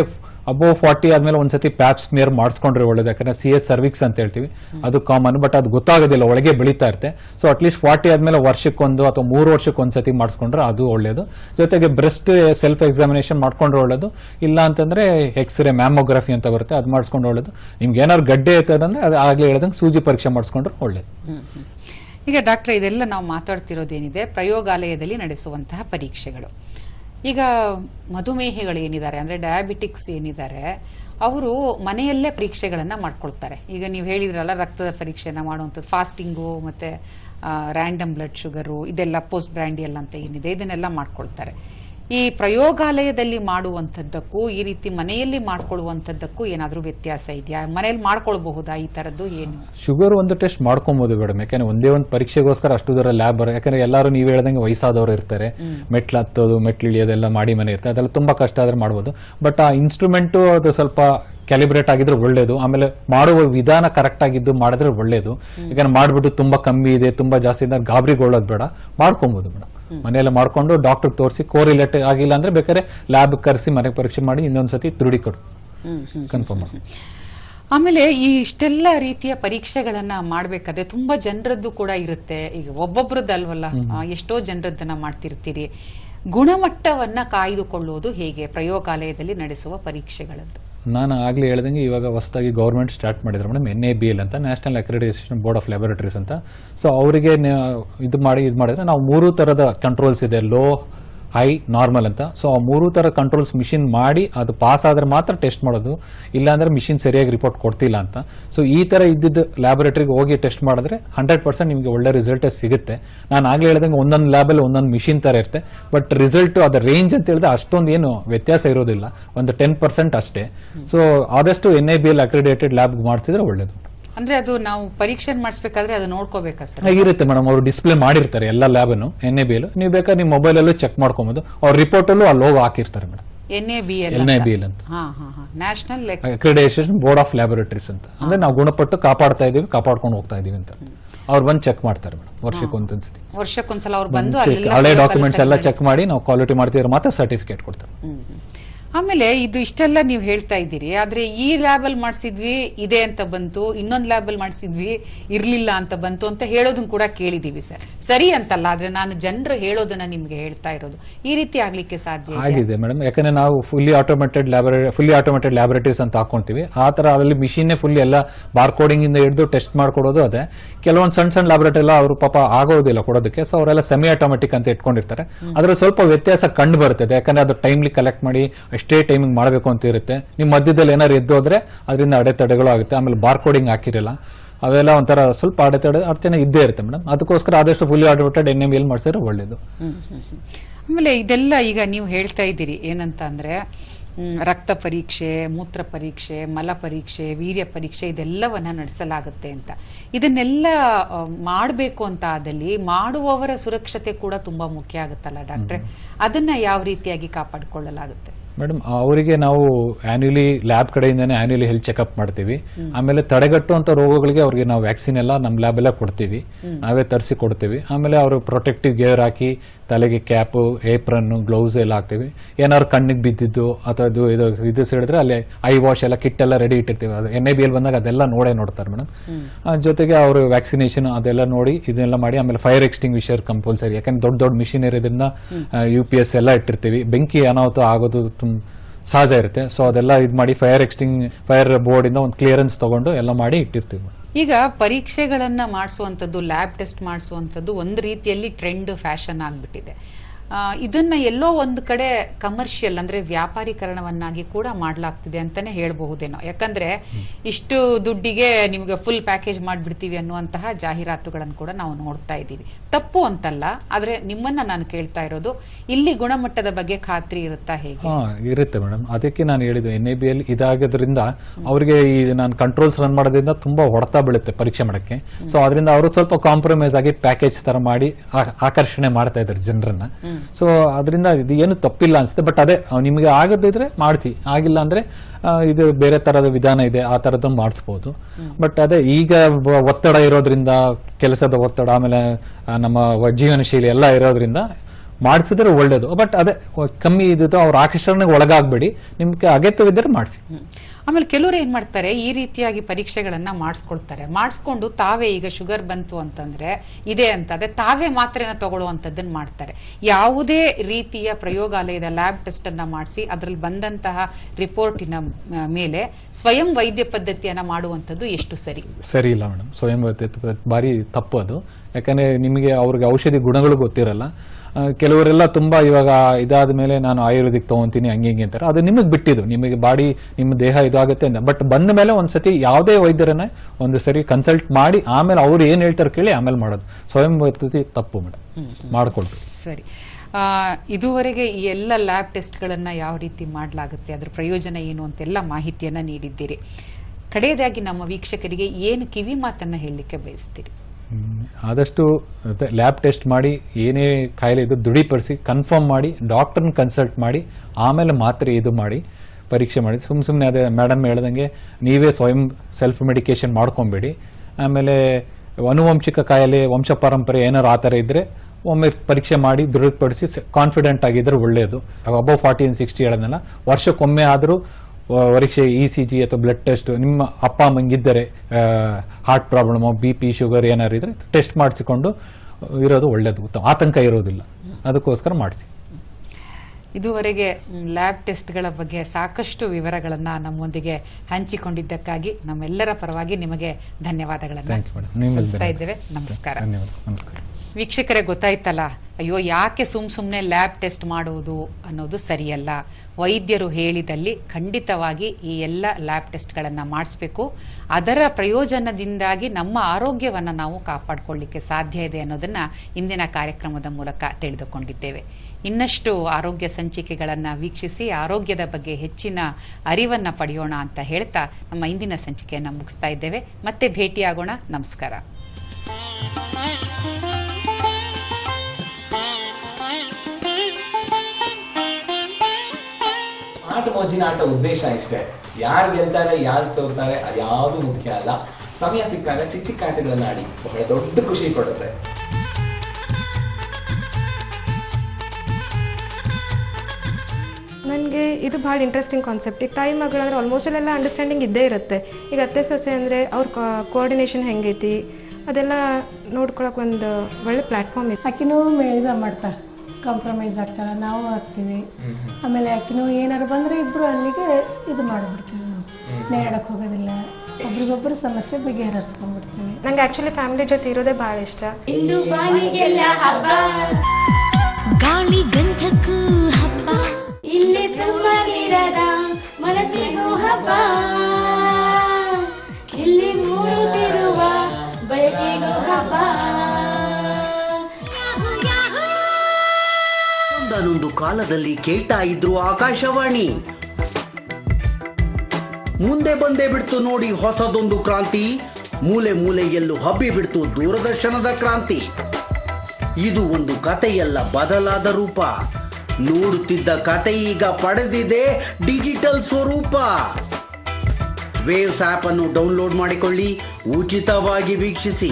[SPEAKER 2] ಅಬೋವ್ ಫಾರ್ಟಿ ಆದ್ಮೇಲೆ ಒಂದ್ಸತಿ ಪ್ಯಾಪ್ ಸ್ಮಿಯರ್ ಮಾಡಿಸ್ಕೊಂಡ್ರೆ ಒಳ್ಳೇದು. ಯಾಕಂದ್ರೆ ಸಿ ಎಸ್ ಸರ್ವಿಕ್ಸ್ ಅಂತ ಹೇಳ್ತೀವಿ. ಅದು ಕಾಮನ್ ಬಟ್ ಅದು ಗೊತ್ತಾಗೋದಿಲ್ಲ. ಒಳಗೆ ಬೆಳೀತಾ ಇರುತ್ತೆ. ಸೊ ಅಟ್ಲೀಸ್ಟ್ ಫಾರ್ಟಿ ಆದ್ಮೇಲೆ ವರ್ಷಕ್ಕೊಂದು ಅಥವಾ ಮೂರು ವರ್ಷಕ್ಕೆ ಒಂದ್ಸತಿ ಮಾಡಿಸ್ಕೊಂಡ್ರೆ ಅದು ಒಳ್ಳೇದು. ಜೊತೆಗೆ ಬ್ರೆಸ್ಟ್ ಸೆಲ್ಫ್ ಎಕ್ಸಾಮಿನೇಷನ್ ಮಾಡ್ಕೊಂಡ್ರೆ ಒಳ್ಳೇದು. ಇಲ್ಲ ಅಂತಂದ್ರೆ ಎಕ್ಸ್ರೇ ಮ್ಯಾಮೋಗ್ರಫಿ ಅಂತ ಬರುತ್ತೆ. ಅದು ಮಾಡಿಸ್ಕೊಂಡ್ರೆ ಒಳ್ಳೇದು. ನಿಮ್ಗೆ ಏನಾದ್ರು ಗಡ್ಡೆ ಐತದಂದ್ರೆ ಅದು ಆಗ್ಲೇ ಹೇಳ್ದಂಗೆ ಸೂಜಿ ಪರೀಕ್ಷೆ ಮಾಡಿಸ್ಕೊಂಡ್ರೆ ಒಳ್ಳೇದು.
[SPEAKER 1] ಈಗ ಡಾಕ್ಟರ್ ಇದೆಲ್ಲ ನಾವು ಮಾತಾಡ್ತಿರೋದೇನಿದೆ? ಪ್ರಯೋಗಾಲಯದಲ್ಲಿ ನಡೆಸುವಂತಹ ಪರೀಕ್ಷೆಗಳು. ಈಗ ಮಧುಮೇಹಿಗಳು ಏನಿದ್ದಾರೆ ಅಂದ್ರೆ ಡಯಾಬಿಟಿಕ್ಸ್ ಏನಿದ್ದಾರೆ, ಅವರು ಮನೆಯಲ್ಲೇ ಪರೀಕ್ಷೆಗಳನ್ನು ಮಾಡ್ಕೊಳ್ತಾರೆ. ಈಗ ನೀವು ಹೇಳಿದ್ರಲ್ಲ, ರಕ್ತದ ಪರೀಕ್ಷೆನ ಮಾಡುವಂಥದ್ದು, ಫಾಸ್ಟಿಂಗು ಮತ್ತು ರ್ಯಾಂಡಮ್ ಬ್ಲಡ್ ಶುಗರು ಇದೆಲ್ಲ ಪೋಸ್ಟ್ ಬ್ರ್ಯಾಂಡಿಯಲ್ ಅಂತ ಏನಿದೆ, ಇದನ್ನೆಲ್ಲ ಮಾಡ್ಕೊಳ್ತಾರೆ. ಈ ಪ್ರಯೋಗಾಲಯದಲ್ಲಿ ಮಾಡುವಂಥದ್ದಕ್ಕೂ ಈ ರೀತಿ ಮನೆಯಲ್ಲಿ ಮಾಡ್ಕೊಳ್ಳುವಂಥದ್ದಕ್ಕೂ ಏನಾದರೂ ವ್ಯತ್ಯಾಸ ಇದೆಯಾ? ಮನೆಯಲ್ಲಿ ಮಾಡ್ಕೊಳ್ಬಹುದಾ ಈ ಥರದ್ದು ಏನು?
[SPEAKER 2] ಶುಗರ್ ಒಂದು ಟೆಸ್ಟ್ ಮಾಡ್ಕೊಬೋದು ಮೇಡಮ್ ಯಾಕಂದ್ರೆ ಒಂದೇ ಒಂದು ಪರೀಕ್ಷೆಗೋಸ್ಕರ ಅಷ್ಟು ದೂರ ಲ್ಯಾಬ್ ಬರೋ ಯಾಕಂದ್ರೆ ಎಲ್ಲರೂ ನೀವು ಹೇಳ್ದಂಗೆ ವಯಸ್ಸಾದವರು ಇರ್ತಾರೆ. ಮೆಟ್ಲು ಹತ್ತೋದು ಮೆಟ್ಲು ಇಳಿಯೋದೆಲ್ಲ ಮಾಡಿ ಮನೆ ಇರ್ತಾರೆ. ಅದೆಲ್ಲ ತುಂಬ ಕಷ್ಟ ಆದರೆ ಮಾಡ್ಬೋದು. ಬಟ್ ಆ ಇನ್ಸ್ಟ್ರೂಮೆಂಟು ಅದು ಸ್ವಲ್ಪ ಕ್ಯಾಲಿಬ್ರೇಟ್ ಆಗಿದ್ರೆ ಒಳ್ಳೇದು. ಆಮೇಲೆ ಮಾಡುವ ವಿಧಾನ ಕರೆಕ್ಟ್ ಆಗಿದ್ದು ಮಾಡಿದ್ರೆ ಒಳ್ಳೇದು. ಯಾಕಂದ್ರೆ ಮಾಡಿಬಿಟ್ಟು ತುಂಬಾ ಕಮ್ಮಿ ಇದೆ ತುಂಬಾ ಜಾಸ್ತಿ ಗಾಬರಿಗೊಳ್ಳೋದು ಬೇಡ. ಮಾಡ್ಕೊಬೋದು ಮೇಡಮ್ ಮನೆಯಲ್ಲ ಮಾಡ್ಕೊಂಡು ಡಾಕ್ಟರ್ ತೋರಿಸಿ ಕೋರಿಲೇಟ್ ಆಗಿಲ್ಲ ಅಂದ್ರೆ ಬೇಕಾದ್ರೆ ಲ್ಯಾಬ್ ಕರೆಸಿ ಮನೆ ಪರೀಕ್ಷೆ ಮಾಡಿ ಇನ್ನೊಂದ್ಸತಿ ಕೊಡು. ಕನ್ಫರ್ಮ್ ಮಾಡಿ.
[SPEAKER 1] ಆಮೇಲೆ ಈ ಇಷ್ಟೆಲ್ಲ ರೀತಿಯ ಪರೀಕ್ಷೆಗಳನ್ನ ಮಾಡ್ಬೇಕಾದ್ರೆ ತುಂಬಾ ಜನರದ್ದು ಕೂಡ ಇರುತ್ತೆ. ಈಗ ಒಬ್ಬೊಬ್ರದ್ದಲ್ವಲ್ಲ ಅಲ್ವಲ್ಲ ಎಷ್ಟೋ ಜನರದ್ದನ್ನ ಮಾಡ್ತಿರ್ತೀರಿ. ಗುಣಮಟ್ಟವನ್ನ ಕಾಯ್ದುಕೊಳ್ಳುವುದು ಹೇಗೆ ಪ್ರಯೋಗಾಲಯದಲ್ಲಿ ನಡೆಸುವ ಪರೀಕ್ಷೆಗಳದ್ದು
[SPEAKER 2] ನಾನು ಆಗಲೇ ಹೇಳ್ದಂಗೆ ಇವಾಗ ಹೊಸದಾಗಿ ಗೌರ್ಮೆಂಟ್ ಸ್ಟಾರ್ಟ್ ಮಾಡಿದ್ರು madam N A B L ಅಂತ national accreditation board of laboratories ಅಂತ. ಸೊ ಅವರಿಗೆ ಇದು ಮಾಡಿ ಇದು ಮಾಡಿದರೆ ನಾವು ಮೂರು ಥರದ ಕಂಟ್ರೋಲ್ಸ್ ಇದೆ ಲೋ ಹೈ ನಾರ್ಮಲ್ ಅಂತ. ಸೊ ಆ ಮೂರು ತರ ಕಂಟ್ರೋಲ್ಸ್ ಮಿಷಿನ್ ಮಾಡಿ ಅದು ಪಾಸ್ ಆದ್ರೆ ಮಾತ್ರ ಟೆಸ್ಟ್ ಮಾಡೋದು. ಇಲ್ಲಾಂದ್ರೆ ಮಿಷಿನ್ ಸರಿಯಾಗಿ ರಿಪೋರ್ಟ್ ಕೊಡ್ತಿಲ್ಲ ಅಂತ. ಸೊ ಈ ತರ ಇದ್ದಿದ್ದು ಲ್ಯಾಬೊರೇಟರಿಗೆ ಹೋಗಿ ಟೆಸ್ಟ್ ಮಾಡಿದ್ರೆ ಹಂಡ್ರೆಡ್ ಪರ್ಸೆಂಟ್ ನಿಮಗೆ ಒಳ್ಳೆ ರಿಸಲ್ಟ್ ಸಿಗುತ್ತೆ. ನಾನು ಆಗ್ಲೇ ಹೇಳ್ದಂಗೆ ಒಂದೊಂದು ಲ್ಯಾಬಲ್ಲಿ ಒಂದೊಂದು ಮಿಷಿನ್ ತರ ಇರುತ್ತೆ. ಬಟ್ ರಿಸಲ್ಟ್ ಅದರ ರೇಂಜ್ ಅಂತ ಹೇಳಿದ್ರೆ ಅಷ್ಟೊಂದು ಏನು ವ್ಯತ್ಯಾಸ ಇರೋದಿಲ್ಲ. ಒಂದು ಟೆನ್ ಪರ್ಸೆಂಟ್ ಅಷ್ಟೇ. ಸೊ ಆದಷ್ಟು N I B L accredited lab ಮಾಡಿಸಿದ್ರೆ ಒಳ್ಳೇದು.
[SPEAKER 1] ಅಂದ್ರೆ ಅದು ನಾವು ಪರೀಕ್ಷೆ ಮಾಡಿಸಬೇಕಾದ್ರೆ ಅದು ನೋಡ್ಕೋಬೇಕಾ ಸರ್?
[SPEAKER 2] ಇರುತ್ತೆ ಮೇಡಮ್ ಅವರು ಡಿಸ್ಪ್ಲೇ ಮಾಡಿರ್ತಾರೆ ಎಲ್ಲ ಲ್ಯಾಬನ್ನು ಎನ್ ಎ ಬಿ ಎಲ್ ನೀವು ಬೇಕಾದ್ರೆ ನಿಮ್ಮ ಮೊಬೈಲಲ್ಲೂ ಚೆಕ್ ಮಾಡ್ಕೊಬಹುದು ಅವ್ರ ರಿಪೋರ್ಟ್ ಅಲ್ಲೂ ಅಲ್ಲಿ ಹೋಗಿ ಹಾಕಿರ್ತಾರೆ madam
[SPEAKER 1] N A B L
[SPEAKER 2] N I B L ಅಂತ
[SPEAKER 1] national
[SPEAKER 2] accreditation board of laboratories ಅಂತ. ಅಂದ್ರೆ ನಾವು ಗುಣಪಟ್ಟು ಕಾಪಾಡ್ತಾ ಇದೀವಿ ಕಾಪಾಡ್ಕೊಂಡು ಹೋಗ್ತಾ ಇದೀವಿ ಅಂತ. ಅವ್ರು ಬಂದು ಚೆಕ್ ಮಾಡ್ತಾರೆ ಮೇಡಮ್ ವರ್ಷಕ್ಕೆ ಒಂದೊಂದ್ಸತಿ.
[SPEAKER 1] ವರ್ಷಕ್ಕೊಂದ್ಸಲ ಅವ್ರು ಬಂದು
[SPEAKER 2] ಹಳೆ ಡಾಕ್ಯುಮೆಂಟ್ಸ್ ಎಲ್ಲ ಚೆಕ್ ಮಾಡಿ ನಾವು ಕ್ವಾಲಿಟಿ ಮಾಡ್ತಿದ್ರೆ ಮಾತ್ರ ಸರ್ಟಿಫಿಕೇಟ್ ಕೊಡ್ತಾರೆ.
[SPEAKER 1] ಆಮೇಲೆ ಇದು ಇಷ್ಟೆಲ್ಲ ನೀವು ಹೇಳ್ತಾ ಇದ್ದೀರಿ ಆದ್ರೆ ಈ ಲ್ಯಾಬಲ್ ಮಾಡಿಸಿದ್ವಿ ಇದೆ ಅಂತ ಬಂತು ಇನ್ನೊಂದು ಲ್ಯಾಬಲ್ ಮಾಡಿಸಿದ್ವಿ ಇರಲಿಲ್ಲ ಅಂತ ಬಂತು ಅಂತ ಹೇಳೋದನ್ನ ಕೂಡ ಕೇಳಿದೀವಿ ಸರ್. ಸರಿ ಅಂತಲ್ಲ ಆದ್ರೆ ನಾನು ಜನರು ಹೇಳೋದನ್ನ ನಿಮ್ಗೆ ಹೇಳ್ತಾ ಇರೋದು. ಈ ರೀತಿ ಆಗ್ಲಿಕ್ಕೆ ಸಾಧ್ಯ?
[SPEAKER 2] ಆಗಿದೆ ಮೇಡಮ್. ಯಾಕಂದ್ರೆ ನಾವು fully automated laboratory fully automated laboratories ಅಂತ ಹಾಕೊಂತೀವಿ. ಆ ತರ ಅದರಲ್ಲಿ ಮಿಷಿನ್ನೇ ಫುಲ್ ಎಲ್ಲ ಬಾರ್ಕೋಡಿಂಗ್ ಇಂದ ಹಿಡಿದು ಟೆಸ್ಟ್ ಮಾಡ್ಕೊಡೋದು ಅದೇ. ಕೆಲವೊಂದು ಸಣ್ಣ ಸಣ್ಣ ಲ್ಯಾಬೊರೇಟರಿ ಎಲ್ಲ ಅವರು ಪಾಪ ಆಗೋದಿಲ್ಲ ಕೊಡೋದಕ್ಕೆ ಸೊ ಅವರೆಲ್ಲ ಸೆಮಿ ಆಟೋಮೆಟಿಕ್ ಅಂತ ಇಟ್ಕೊಂಡಿರ್ತಾರೆ. ಅದ್ರ ಸ್ವಲ್ಪ ವ್ಯತ್ಯಾಸ ಕಂಡು ಬರ್ತದೆ. ಯಾಕಂದ್ರೆ ಅದು ಟೈಮ್ಲಿ ಕಲೆಕ್ಟ್ ಮಾಡಿ ಅಷ್ಟೇ ಟೈಮಿಂಗ್ ಮಾಡಬೇಕು ಅಂತ ಇರುತ್ತೆ. ನಿಮ್ಮ ಮಧ್ಯದಲ್ಲಿ ಏನಾದ್ರು ಎದ್ದು ಹೋದ್ರೆ ಅದರಿಂದ ಅಡೆತಡೆಗಳು ಆಗುತ್ತೆ. ಆಮೇಲೆ ಬಾರ್ ಕೋಡಿಂಗ್ ಹಾಕಿರಲ್ಲ. ಅವೆಲ್ಲ ಒಂಥರ ಸ್ವಲ್ಪ ಅಡೆತಡೆ ಅಡಚಣೆ ಇದ್ದೇ ಇರುತ್ತೆ ಮೇಡಮ್ ಅದಕ್ಕೋಸ್ಕರ ಆದಷ್ಟು fully automated N M L ಮಾಡಿಸಿದ್ರೆ ಒಳ್ಳೇದು.
[SPEAKER 1] ಆಮೇಲೆ ಇದೆಲ್ಲ ಈಗ ನೀವು ಹೇಳ್ತಾ ಇದ್ದೀರಿ. ಏನಂತ ಅಂದ್ರೆ ರಕ್ತ ಪರೀಕ್ಷೆ ಮೂತ್ರ ಪರೀಕ್ಷೆ ಮಲ ಪರೀಕ್ಷೆ ವೀರ್ಯ ಪರೀಕ್ಷೆ ಇದೆಲ್ಲವನ್ನ ನಡೆಸಲಾಗುತ್ತೆ ಅಂತ. ಇದನ್ನೆಲ್ಲ ಮಾಡಬೇಕು ಅಂತ ಆದಲ್ಲಿ ಮಾಡುವವರ ಸುರಕ್ಷತೆ ಕೂಡ ತುಂಬಾ ಮುಖ್ಯ ಆಗುತ್ತಲ್ಲ ಡಾಕ್ಟ್ರೆ? ಅದನ್ನ ಯಾವ ರೀತಿಯಾಗಿ ಕಾಪಾಡಿಕೊಳ್ಳಲಾಗುತ್ತೆ?
[SPEAKER 2] ಮೇಡಮ್ ಅವರಿಗೆ ನಾವು ಆನ್ಯುಲಿ ಲ್ಯಾಬ್ ಕಡೆಯಿಂದನೇ ಆನ್ಯುಲಿ ಹೆಲ್ತ್ ಚೆಕಪ್ ಮಾಡ್ತೀವಿ. ಆಮೇಲೆ ತಡೆಗಟ್ಟುವಂಥ ರೋಗಗಳಿಗೆ ಅವ್ರಿಗೆ ನಾವು ವ್ಯಾಕ್ಸಿನ್ ಎಲ್ಲ ನಮ್ಮ ಲ್ಯಾಬ್ ಎಲ್ಲ ಕೊಡ್ತೀವಿ. ನಾವೇ ತರಿಸಿ ಕೊಡ್ತೀವಿ. ಆಮೇಲೆ ಅವರು ಪ್ರೊಟೆಕ್ಟಿವ್ ಗೇರ್ ಹಾಕಿ ತಲೆಗೆ ಕ್ಯಾಪು ಏಪ್ರನ್ ಗ್ಲೌಸ್ ಎಲ್ಲ ಹಾಕ್ತೀವಿ. ಏನಾದ್ರು ಕಣ್ಣಿಗೆ ಬಿದ್ದಿದ್ದು ಅಥವಾ ಇದು ಇದು ಇದು ಸಿಡಿದ್ರೆ ಅಲ್ಲಿ ಐ ವಾಶ್ ಎಲ್ಲ ಕಿಟ್ ಎಲ್ಲ ರೆಡಿ ಇಟ್ಟಿರ್ತೀವಿ. ಅದು ಎನ್ ಎ ಬಿ ಎಲ್ ಬಂದಾಗ ಅದೆಲ್ಲ ನೋಡೇ ನೋಡ್ತಾರೆ ಮೇಡಮ್. ಜೊತೆಗೆ ಅವರು ವ್ಯಾಕ್ಸಿನೇಷನ್ ಅದೆಲ್ಲ ನೋಡಿ ಇದನ್ನೆಲ್ಲ ಮಾಡಿ ಆಮೇಲೆ ಫೈರ್ ಎಕ್ಸ್ಟಿಂಗ್ ವಿಷರ್ ಕಂಪಲ್ಸರಿ ಯಾಕಂದ್ರೆ ದೊಡ್ಡ ದೊಡ್ಡ ಮಿಷಿನ್ ಇರೋದ್ರಿಂದ ಯು ಪಿ ಎಸ್ ಎಲ್ಲ ಇಟ್ಟಿರ್ತೀವಿ. ಬೆಂಕಿ ಅನಾಹುತ ಆಗೋದು ತುಂಬ ಸಹಜ ಇರುತ್ತೆ. ಸೊ ಅದೆಲ್ಲ ಇದು ಮಾಡಿ ಫೈರ್ ಎಕ್ಸ್ಟಿಂಗ್ ಫೈರ್ ಬೋರ್ಡಿಂದ ಒಂದು ಕ್ಲಿಯರೆನ್ಸ್ ತಗೊಂಡು ಎಲ್ಲ ಮಾಡಿ ಇಟ್ಟಿರ್ತೀವಿ.
[SPEAKER 1] ಈಗ ಪರೀಕ್ಷೆಗಳನ್ನು ಮಾಡಿಸುವಂಥದ್ದು ಲ್ಯಾಬ್ ಟೆಸ್ಟ್ ಮಾಡಿಸುವಂಥದ್ದು ಒಂದು ರೀತಿಯಲ್ಲಿ ಟ್ರೆಂಡ್ ಫ್ಯಾಷನ್ ಆಗಿಬಿಟ್ಟಿದೆ. ಇದನ್ನ ಎಲ್ಲೋ ಒಂದು ಕಡೆ ಕಮರ್ಷಿಯಲ್ ಅಂದ್ರೆ ವ್ಯಾಪಾರೀಕರಣವನ್ನಾಗಿ ಕೂಡ ಮಾಡಲಾಗ್ತಿದೆ ಅಂತಾನೆ ಹೇಳಬಹುದೇನೋ. ಯಾಕಂದ್ರೆ ಇಷ್ಟು ದುಡ್ಡಿಗೆ ನಿಮಗೆ ಫುಲ್ ಪ್ಯಾಕೇಜ್ ಮಾಡಿಬಿಡ್ತೀವಿ ಅನ್ನುವಂತಹ ಜಾಹೀರಾತುಗಳನ್ನು ಕೂಡ ನಾವು ನೋಡ್ತಾ ಇದ್ದೀವಿ. ತಪ್ಪು ಅಂತಲ್ಲ ಆದ್ರೆ ನಿಮ್ಮನ್ನ ನಾನು ಕೇಳ್ತಾ ಇರೋದು ಇಲ್ಲಿ ಗುಣಮಟ್ಟದ ಬಗ್ಗೆ ಖಾತ್ರಿ ಇರುತ್ತಾ ಹೇಗೆ?
[SPEAKER 2] ಹಾ ಇರುತ್ತೆ ಮೇಡಮ್ ಅದಕ್ಕೆ ನಾನು ಹೇಳಿದ್ದು ಎನ್ ಎ ಬಿ ಎಲ್ ಇದಾಗೋದ್ರಿಂದ ಅವರಿಗೆ ಈ ನಾನು ಕಂಟ್ರೋಲ್ಸ್ ರನ್ ಮಾಡೋದ್ರಿಂದ ತುಂಬಾ ಹೊಡೆತ ಬೀಳುತ್ತೆ ಪರೀಕ್ಷೆ ಮಾಡಕ್ಕೆ. ಸೊ ಅದರಿಂದ ಅವರು ಸ್ವಲ್ಪ ಕಾಂಪ್ರಮೈಸ್ ಆಗಿ ಪ್ಯಾಕೇಜ್ ತರ ಮಾಡಿ ಆಕರ್ಷಣೆ ಮಾಡ್ತಾ ಇದ್ದಾರೆ ಜನರನ್ನ. ಸೊ ಅದರಿಂದ ಇದು ಏನು ತಪ್ಪಿಲ್ಲ ಅನ್ಸುತ್ತೆ. ಬಟ್ ಅದೇ ನಿಮಗೆ ಆಗದಿದ್ರೆ ಮಾಡ್ತಿ. ಆಗಿಲ್ಲ ಅಂದ್ರೆ ಇದು ಬೇರೆ ತರದ ವಿಧಾನ ಇದೆ ಆ ತರದ್ದು ಮಾಡಿಸ್ಬೋದು. ಬಟ್ ಅದೇ ಈಗ ಒತ್ತಡ ಇರೋದ್ರಿಂದ ಕೆಲಸದ ಒತ್ತಡ ಆಮೇಲೆ ನಮ್ಮ ಜೀವನ ಶೈಲಿ ಎಲ್ಲ ಇರೋದ್ರಿಂದ ಮಾಡಿಸಿದ್ರೆ ಒಳ್ಳೇದು. ಬಟ್ ಅದೇ ಕಮ್ಮಿ ಇದ್ದು ಅವ್ರ ಆಕರ್ಷಣೆಗೆ ಒಳಗಾಗ್ಬೇಡಿ. ನಿಮ್ಗೆ ಅಗತ್ಯವಿದ್ದರೆ ಮಾಡಿಸಿ.
[SPEAKER 1] ಆಮೇಲೆ ಕೆಲವರು ಏನು ಮಾಡ್ತಾರೆ, ಈ ರೀತಿಯಾಗಿ ಪರೀಕ್ಷೆಗಳನ್ನು ಮಾಡಿಸ್ಕೊಳ್ತಾರೆ. ಮಾಡಿಸ್ಕೊಂಡು ತಾವೇ ಈಗ ಶುಗರ್ ಬಂತು ಅಂತಂದರೆ, ಇದೆ ಅಂತಂದ್ರೆ ತಾವೇ ಮಾತ್ರೆನ ತಗೊಳ್ಳುವಂಥದ್ದನ್ನು ಮಾಡ್ತಾರೆ. ಯಾವುದೇ ರೀತಿಯ ಪ್ರಯೋಗಾಲಯದ ಲ್ಯಾಬ್ ಟೆಸ್ಟನ್ನು ಮಾಡಿಸಿ, ಅದರಲ್ಲಿ ಬಂದಂತಹ ರಿಪೋರ್ಟಿನ ಮೇಲೆ ಸ್ವಯಂ ವೈದ್ಯ ಪದ್ಧತಿಯನ್ನು ಮಾಡುವಂಥದ್ದು ಎಷ್ಟು ಸರಿ?
[SPEAKER 2] ಸರಿ ಇಲ್ಲ ಮೇಡಮ್. ಸ್ವಯಂ ವೈದ್ಯ ಬಾರಿ ತಪ್ಪು ಅದು. ಯಾಕಂದ್ರೆ ನಿಮಗೆ ಅವ್ರಿಗೆ ಔಷಧಿ ಗುಣಗಳು ಗೊತ್ತಿರಲ್ಲ. ಕೆಲವರೆಲ್ಲ ತುಂಬ ಇವಾಗ ಇದಾದ ಮೇಲೆ ನಾನು ಆಯುರ್ವೇದಿಕ್ ತಗೊಂತೀನಿ ಹಂಗೆ ಹಿಂಗೆ ಅಂತಾರೆ. ಅದು ನಿಮಗೆ ಬಿಟ್ಟಿದ್ದು. ನಿಮಗೆ ಬಾಡಿ ನಿಮ್ಮ ದೇಹ ಇದಾಗುತ್ತೆ ಅಂತ. ಬಟ್ ಬಂದ ಮೇಲೆ ಒಂದ್ಸತಿ ಯಾವುದೇ ವೈದ್ಯರನ್ನ ಒಂದು ಸರಿ ಕನ್ಸಲ್ಟ್ ಮಾಡಿ ಆಮೇಲೆ ಅವ್ರು ಏನು ಹೇಳ್ತಾರೆ ಕೇಳಿ ಆಮೇಲೆ ಮಾಡೋದು. ಸ್ವಯಂ ವೈದ್ಯತೆ ತಪ್ಪು ಮೇಡಮ್ ಮಾಡ್ಕೊಳ್ಬೇಕು.
[SPEAKER 1] ಸರಿ. ಇದುವರೆಗೆ ಈ ಎಲ್ಲ ಲ್ಯಾಬ್ ಟೆಸ್ಟ್ಗಳನ್ನು ಯಾವ ರೀತಿ ಮಾಡಲಾಗುತ್ತೆ ಅದರ ಪ್ರಯೋಜನ ಏನು ಅಂತೆಲ್ಲ ಮಾಹಿತಿಯನ್ನು ನೀಡಿದ್ದೀರಿ. ಕಡೆಯದಾಗಿ ನಮ್ಮ ವೀಕ್ಷಕರಿಗೆ ಏನು ಕಿವಿ ಮಾತನ್ನು ಹೇಳಲಿಕ್ಕೆ ಬಯಸ್ತೀರಿ.
[SPEAKER 2] ಆದಷ್ಟು ಲ್ಯಾಬ್ ಟೆಸ್ಟ್ ಮಾಡಿ, ಏನೇ ಕಾಯಿಲೆ ಇದು ದೃಢೀಪಡಿಸಿ ಕನ್ಫರ್ಮ್ ಮಾಡಿ ಡಾಕ್ಟ್ರನ್ನ ಕನ್ಸಲ್ಟ್ ಮಾಡಿ, ಆಮೇಲೆ ಮಾತ್ರೆ ಇದು ಮಾಡಿ, ಪರೀಕ್ಷೆ ಮಾಡಿ. ಸುಮ್ಮ ಸುಮ್ಮನೆ ಅದೇ ಮೇಡಮ್ ಹೇಳ್ದಂಗೆ, ನೀವೇ ಸ್ವಯಂ ಸೆಲ್ಫ್ ಮೆಡಿಕೇಶನ್ ಮಾಡ್ಕೊಬೇಡಿ. ಆಮೇಲೆ ಅನುವಂಶಿಕ ಕಾಯಿಲೆ, ವಂಶ ಪರಂಪರೆ ಏನಾರು ಆ ಥರ ಇದ್ರೆ, ಒಮ್ಮೆ ಪರೀಕ್ಷೆ ಮಾಡಿ ದೃಢಪಡಿಸಿ ಕಾನ್ಫಿಡೆಂಟ್ ಆಗಿದ್ರೆ ಒಳ್ಳೆಯದು ಅಬೌವ್ ಫಾರ್ಟಿ ಅಂಡ್ ಸಿಕ್ಸ್ಟಿ ಹೇಳೋದನ್ನ ವರ್ಷಕ್ಕೊಮ್ಮೆ ಆದರೂ ಪರೀಕ್ಷೆ ಇ ಸಿ ಜಿ ಅಥವಾ ಬ್ಲಡ್ ಟೆಸ್ಟ್ ನಿಮ್ಮ ಅಪ್ಪ ಅಮ್ಮಂಗಿದ್ದರೆ heart problem B P sugar ಏನಾರು ಇದ್ರೆ ಟೆಸ್ಟ್ ಮಾಡಿಸಿಕೊಂಡು ಇರೋದು ಒಳ್ಳೇದು ಉತ್ತಮ. ಆತಂಕ ಇರೋದಿಲ್ಲ. ಅದಕ್ಕೋಸ್ಕರ ಮಾಡಿಸಿ.
[SPEAKER 1] ಇದುವರೆಗೆ ಲ್ಯಾಬ್ ಟೆಸ್ಟ್ಗಳ ಬಗ್ಗೆ ಸಾಕಷ್ಟು ವಿವರಗಳನ್ನು ನಮ್ಮೊಂದಿಗೆ ಹಂಚಿಕೊಂಡಿದ್ದಕ್ಕಾಗಿ ನಮ್ಮೆಲ್ಲರ ಪರವಾಗಿ ನಿಮಗೆ ಧನ್ಯವಾದಗಳನ್ನು ಸಲ್ಲಿಸ್ತಾ ಇದ್ದೇವೆ. ನಮಸ್ಕಾರ.
[SPEAKER 2] ಧನ್ಯವಾದ ನಮಸ್ಕಾರ.
[SPEAKER 1] ವೀಕ್ಷಕರೇ ಗೊತ್ತಾಯ್ತಲ್ಲ, ಅಯ್ಯೋ ಯಾಕೆ ಸುಮ್ ಸುಮ್ಮನೆ ಲ್ಯಾಬ್ ಟೆಸ್ಟ್ ಮಾಡೋದು ಅನ್ನೋದು ಸರಿಯಲ್ಲ. ವೈದ್ಯರು ಹೇಳಿದಲ್ಲಿ ಖಂಡಿತವಾಗಿ ಈ ಎಲ್ಲ ಲ್ಯಾಬ್ ಟೆಸ್ಟ್ಗಳನ್ನು ಮಾಡಿಸ್ಬೇಕು. ಅದರ ಪ್ರಯೋಜನದಿಂದಾಗಿ ನಮ್ಮ ಆರೋಗ್ಯವನ್ನು ನಾವು ಕಾಪಾಡಿಕೊಳ್ಳಿಕ್ಕೆ ಸಾಧ್ಯ ಇದೆ ಅನ್ನೋದನ್ನು ಇಂದಿನ ಕಾರ್ಯಕ್ರಮದ ಮೂಲಕ ತಿಳಿದುಕೊಂಡಿದ್ದೇವೆ. ಇನ್ನಷ್ಟು ಆರೋಗ್ಯ ಸಂಚಿಕೆಗಳನ್ನು ವೀಕ್ಷಿಸಿ ಆರೋಗ್ಯದ ಬಗ್ಗೆ ಹೆಚ್ಚಿನ ಅರಿವನ್ನು ಪಡೆಯೋಣ ಅಂತ ಹೇಳ್ತಾ ನಮ್ಮ ಇಂದಿನ ಸಂಚಿಕೆಯನ್ನು ಮುಗಿಸ್ತಾ ಇದ್ದೇವೆ. ಮತ್ತೆ ಭೇಟಿಯಾಗೋಣ. ನಮಸ್ಕಾರ.
[SPEAKER 3] ಆಟ ಮೋಜಿನ ಆಟ ಉದ್ದೇಶ ಇಷ್ಟೇ. ಯಾರು ಗೆಲ್ತಾರೆ ಯಾರು ಸೋಲ್ತಾರೆ ಅದ್ಯಾವುದು ಮುಖ್ಯ ಅಲ್ಲ. ಸಮಯ ಸಿಕ್ಕಾಗ ಚಿಕ್ಕ ಚಿಕ್ಕ ಆಟಗಳನ್ನ ಆಡಿ ಬಹಳ ದೊಡ್ಡ ಖುಷಿ ಕೊಡುತ್ತೆ.
[SPEAKER 4] ನನಗೆ ಇದು ಭಾಳ ಇಂಟ್ರೆಸ್ಟಿಂಗ್ ಕಾನ್ಸೆಪ್ಟ್ ಈಗ ತಾಯಿ ಮಗಳಂದ್ರೆ ಆಲ್ಮೋಸ್ಟ್ ಎಲ್ಲ ಅಂಡರ್ಸ್ಟ್ಯಾಂಡಿಂಗ್ ಇದ್ದೇ ಇರುತ್ತೆ. ಈಗ ಅತ್ತೆ ಸೊಸೆ ಅಂದರೆ ಅವ್ರ ಕೋಆರ್ಡಿನೇಷನ್ ಹೆಂಗೈತಿ ಅದೆಲ್ಲ ನೋಡ್ಕೊಳಕ್ಕೆ ಒಂದು ಒಳ್ಳೆ ಪ್ಲ್ಯಾಟ್ಫಾರ್ಮ್ ಇದೆ
[SPEAKER 5] ಆಕಿನೂ ಇದು ಮಾಡ್ತಾರೆ ಕಾಂಪ್ರಮೈಸ್ ಆಗ್ತಾರೆ ನಾವು ಆಗ್ತೀವಿ. ಆಮೇಲೆ ಆಕಿನೂ ಏನಾರು ಬಂದರೆ ಇಬ್ಬರು ಅಲ್ಲಿಗೆ ಇದು ಮಾಡಿಬಿಡ್ತೀವಿ ನಾವು. ನೇಡಕ್ಕೆ ಹೋಗೋದಿಲ್ಲ. ಒಬ್ರಿಗೊಬ್ರು ಸಮಸ್ಯೆ ಬಗೆಹರಿಸ್ಕೊಂಡ್ಬಿಡ್ತೀವಿ.
[SPEAKER 4] ನಂಗೆ ಆ್ಯಕ್ಚುಲಿ ಫ್ಯಾಮಿಲಿ ಜೊತೆ ಇರೋದೇ ಭಾಳ ಇಷ್ಟ.
[SPEAKER 6] ಇಂದು ಬಾನಿಗೆಲ್ಲ ಹಬ್ಬ.
[SPEAKER 7] ಗಾಳಿ ಗಂಧಕ್ಕೂ ಹಬ್ಬ.
[SPEAKER 6] ಇಲ್ಲಿ ಸುಮ್ಮನಿರದ ಮನಸ್ಸಿಗೂ ಹಬ್ಬ. ಇಲ್ಲಿ ಮೂಡುತ್ತಿರುವ ಬಯಕೆಗೂ ಹಬ್ಬ.
[SPEAKER 8] ಒಂದಾನೊಂದು ಕಾಲದಲ್ಲಿ ಕೇಳ್ತಾ ಇದ್ರು ಆಕಾಶವಾಣಿ. ಮುಂದೆ ಬಂದೇ ಬಿಡ್ತು ನೋಡಿ ಹೊಸದೊಂದು ಕ್ರಾಂತಿ. ಮೂಲೆ ಮೂಲೆಯಲ್ಲೂ ಹಬ್ಬಿ ಬಿಡ್ತು ದೂರದರ್ಶನದ ಕ್ರಾಂತಿ. ಇದು ಒಂದು ಕಥೆಯಲ್ಲ, ಬದಲಾದ ರೂಪ. ನೋಡುತ್ತಿದ್ದ ಕತೆ ಈಗ ಪಡೆದಿದೆ ಡಿಜಿಟಲ್ ಸ್ವರೂಪ. ವೇವ್ಸ್ ಆಪ್ ಅನ್ನು ಡೌನ್ಲೋಡ್ ಮಾಡಿಕೊಳ್ಳಿ, ಉಚಿತವಾಗಿ ವೀಕ್ಷಿಸಿ.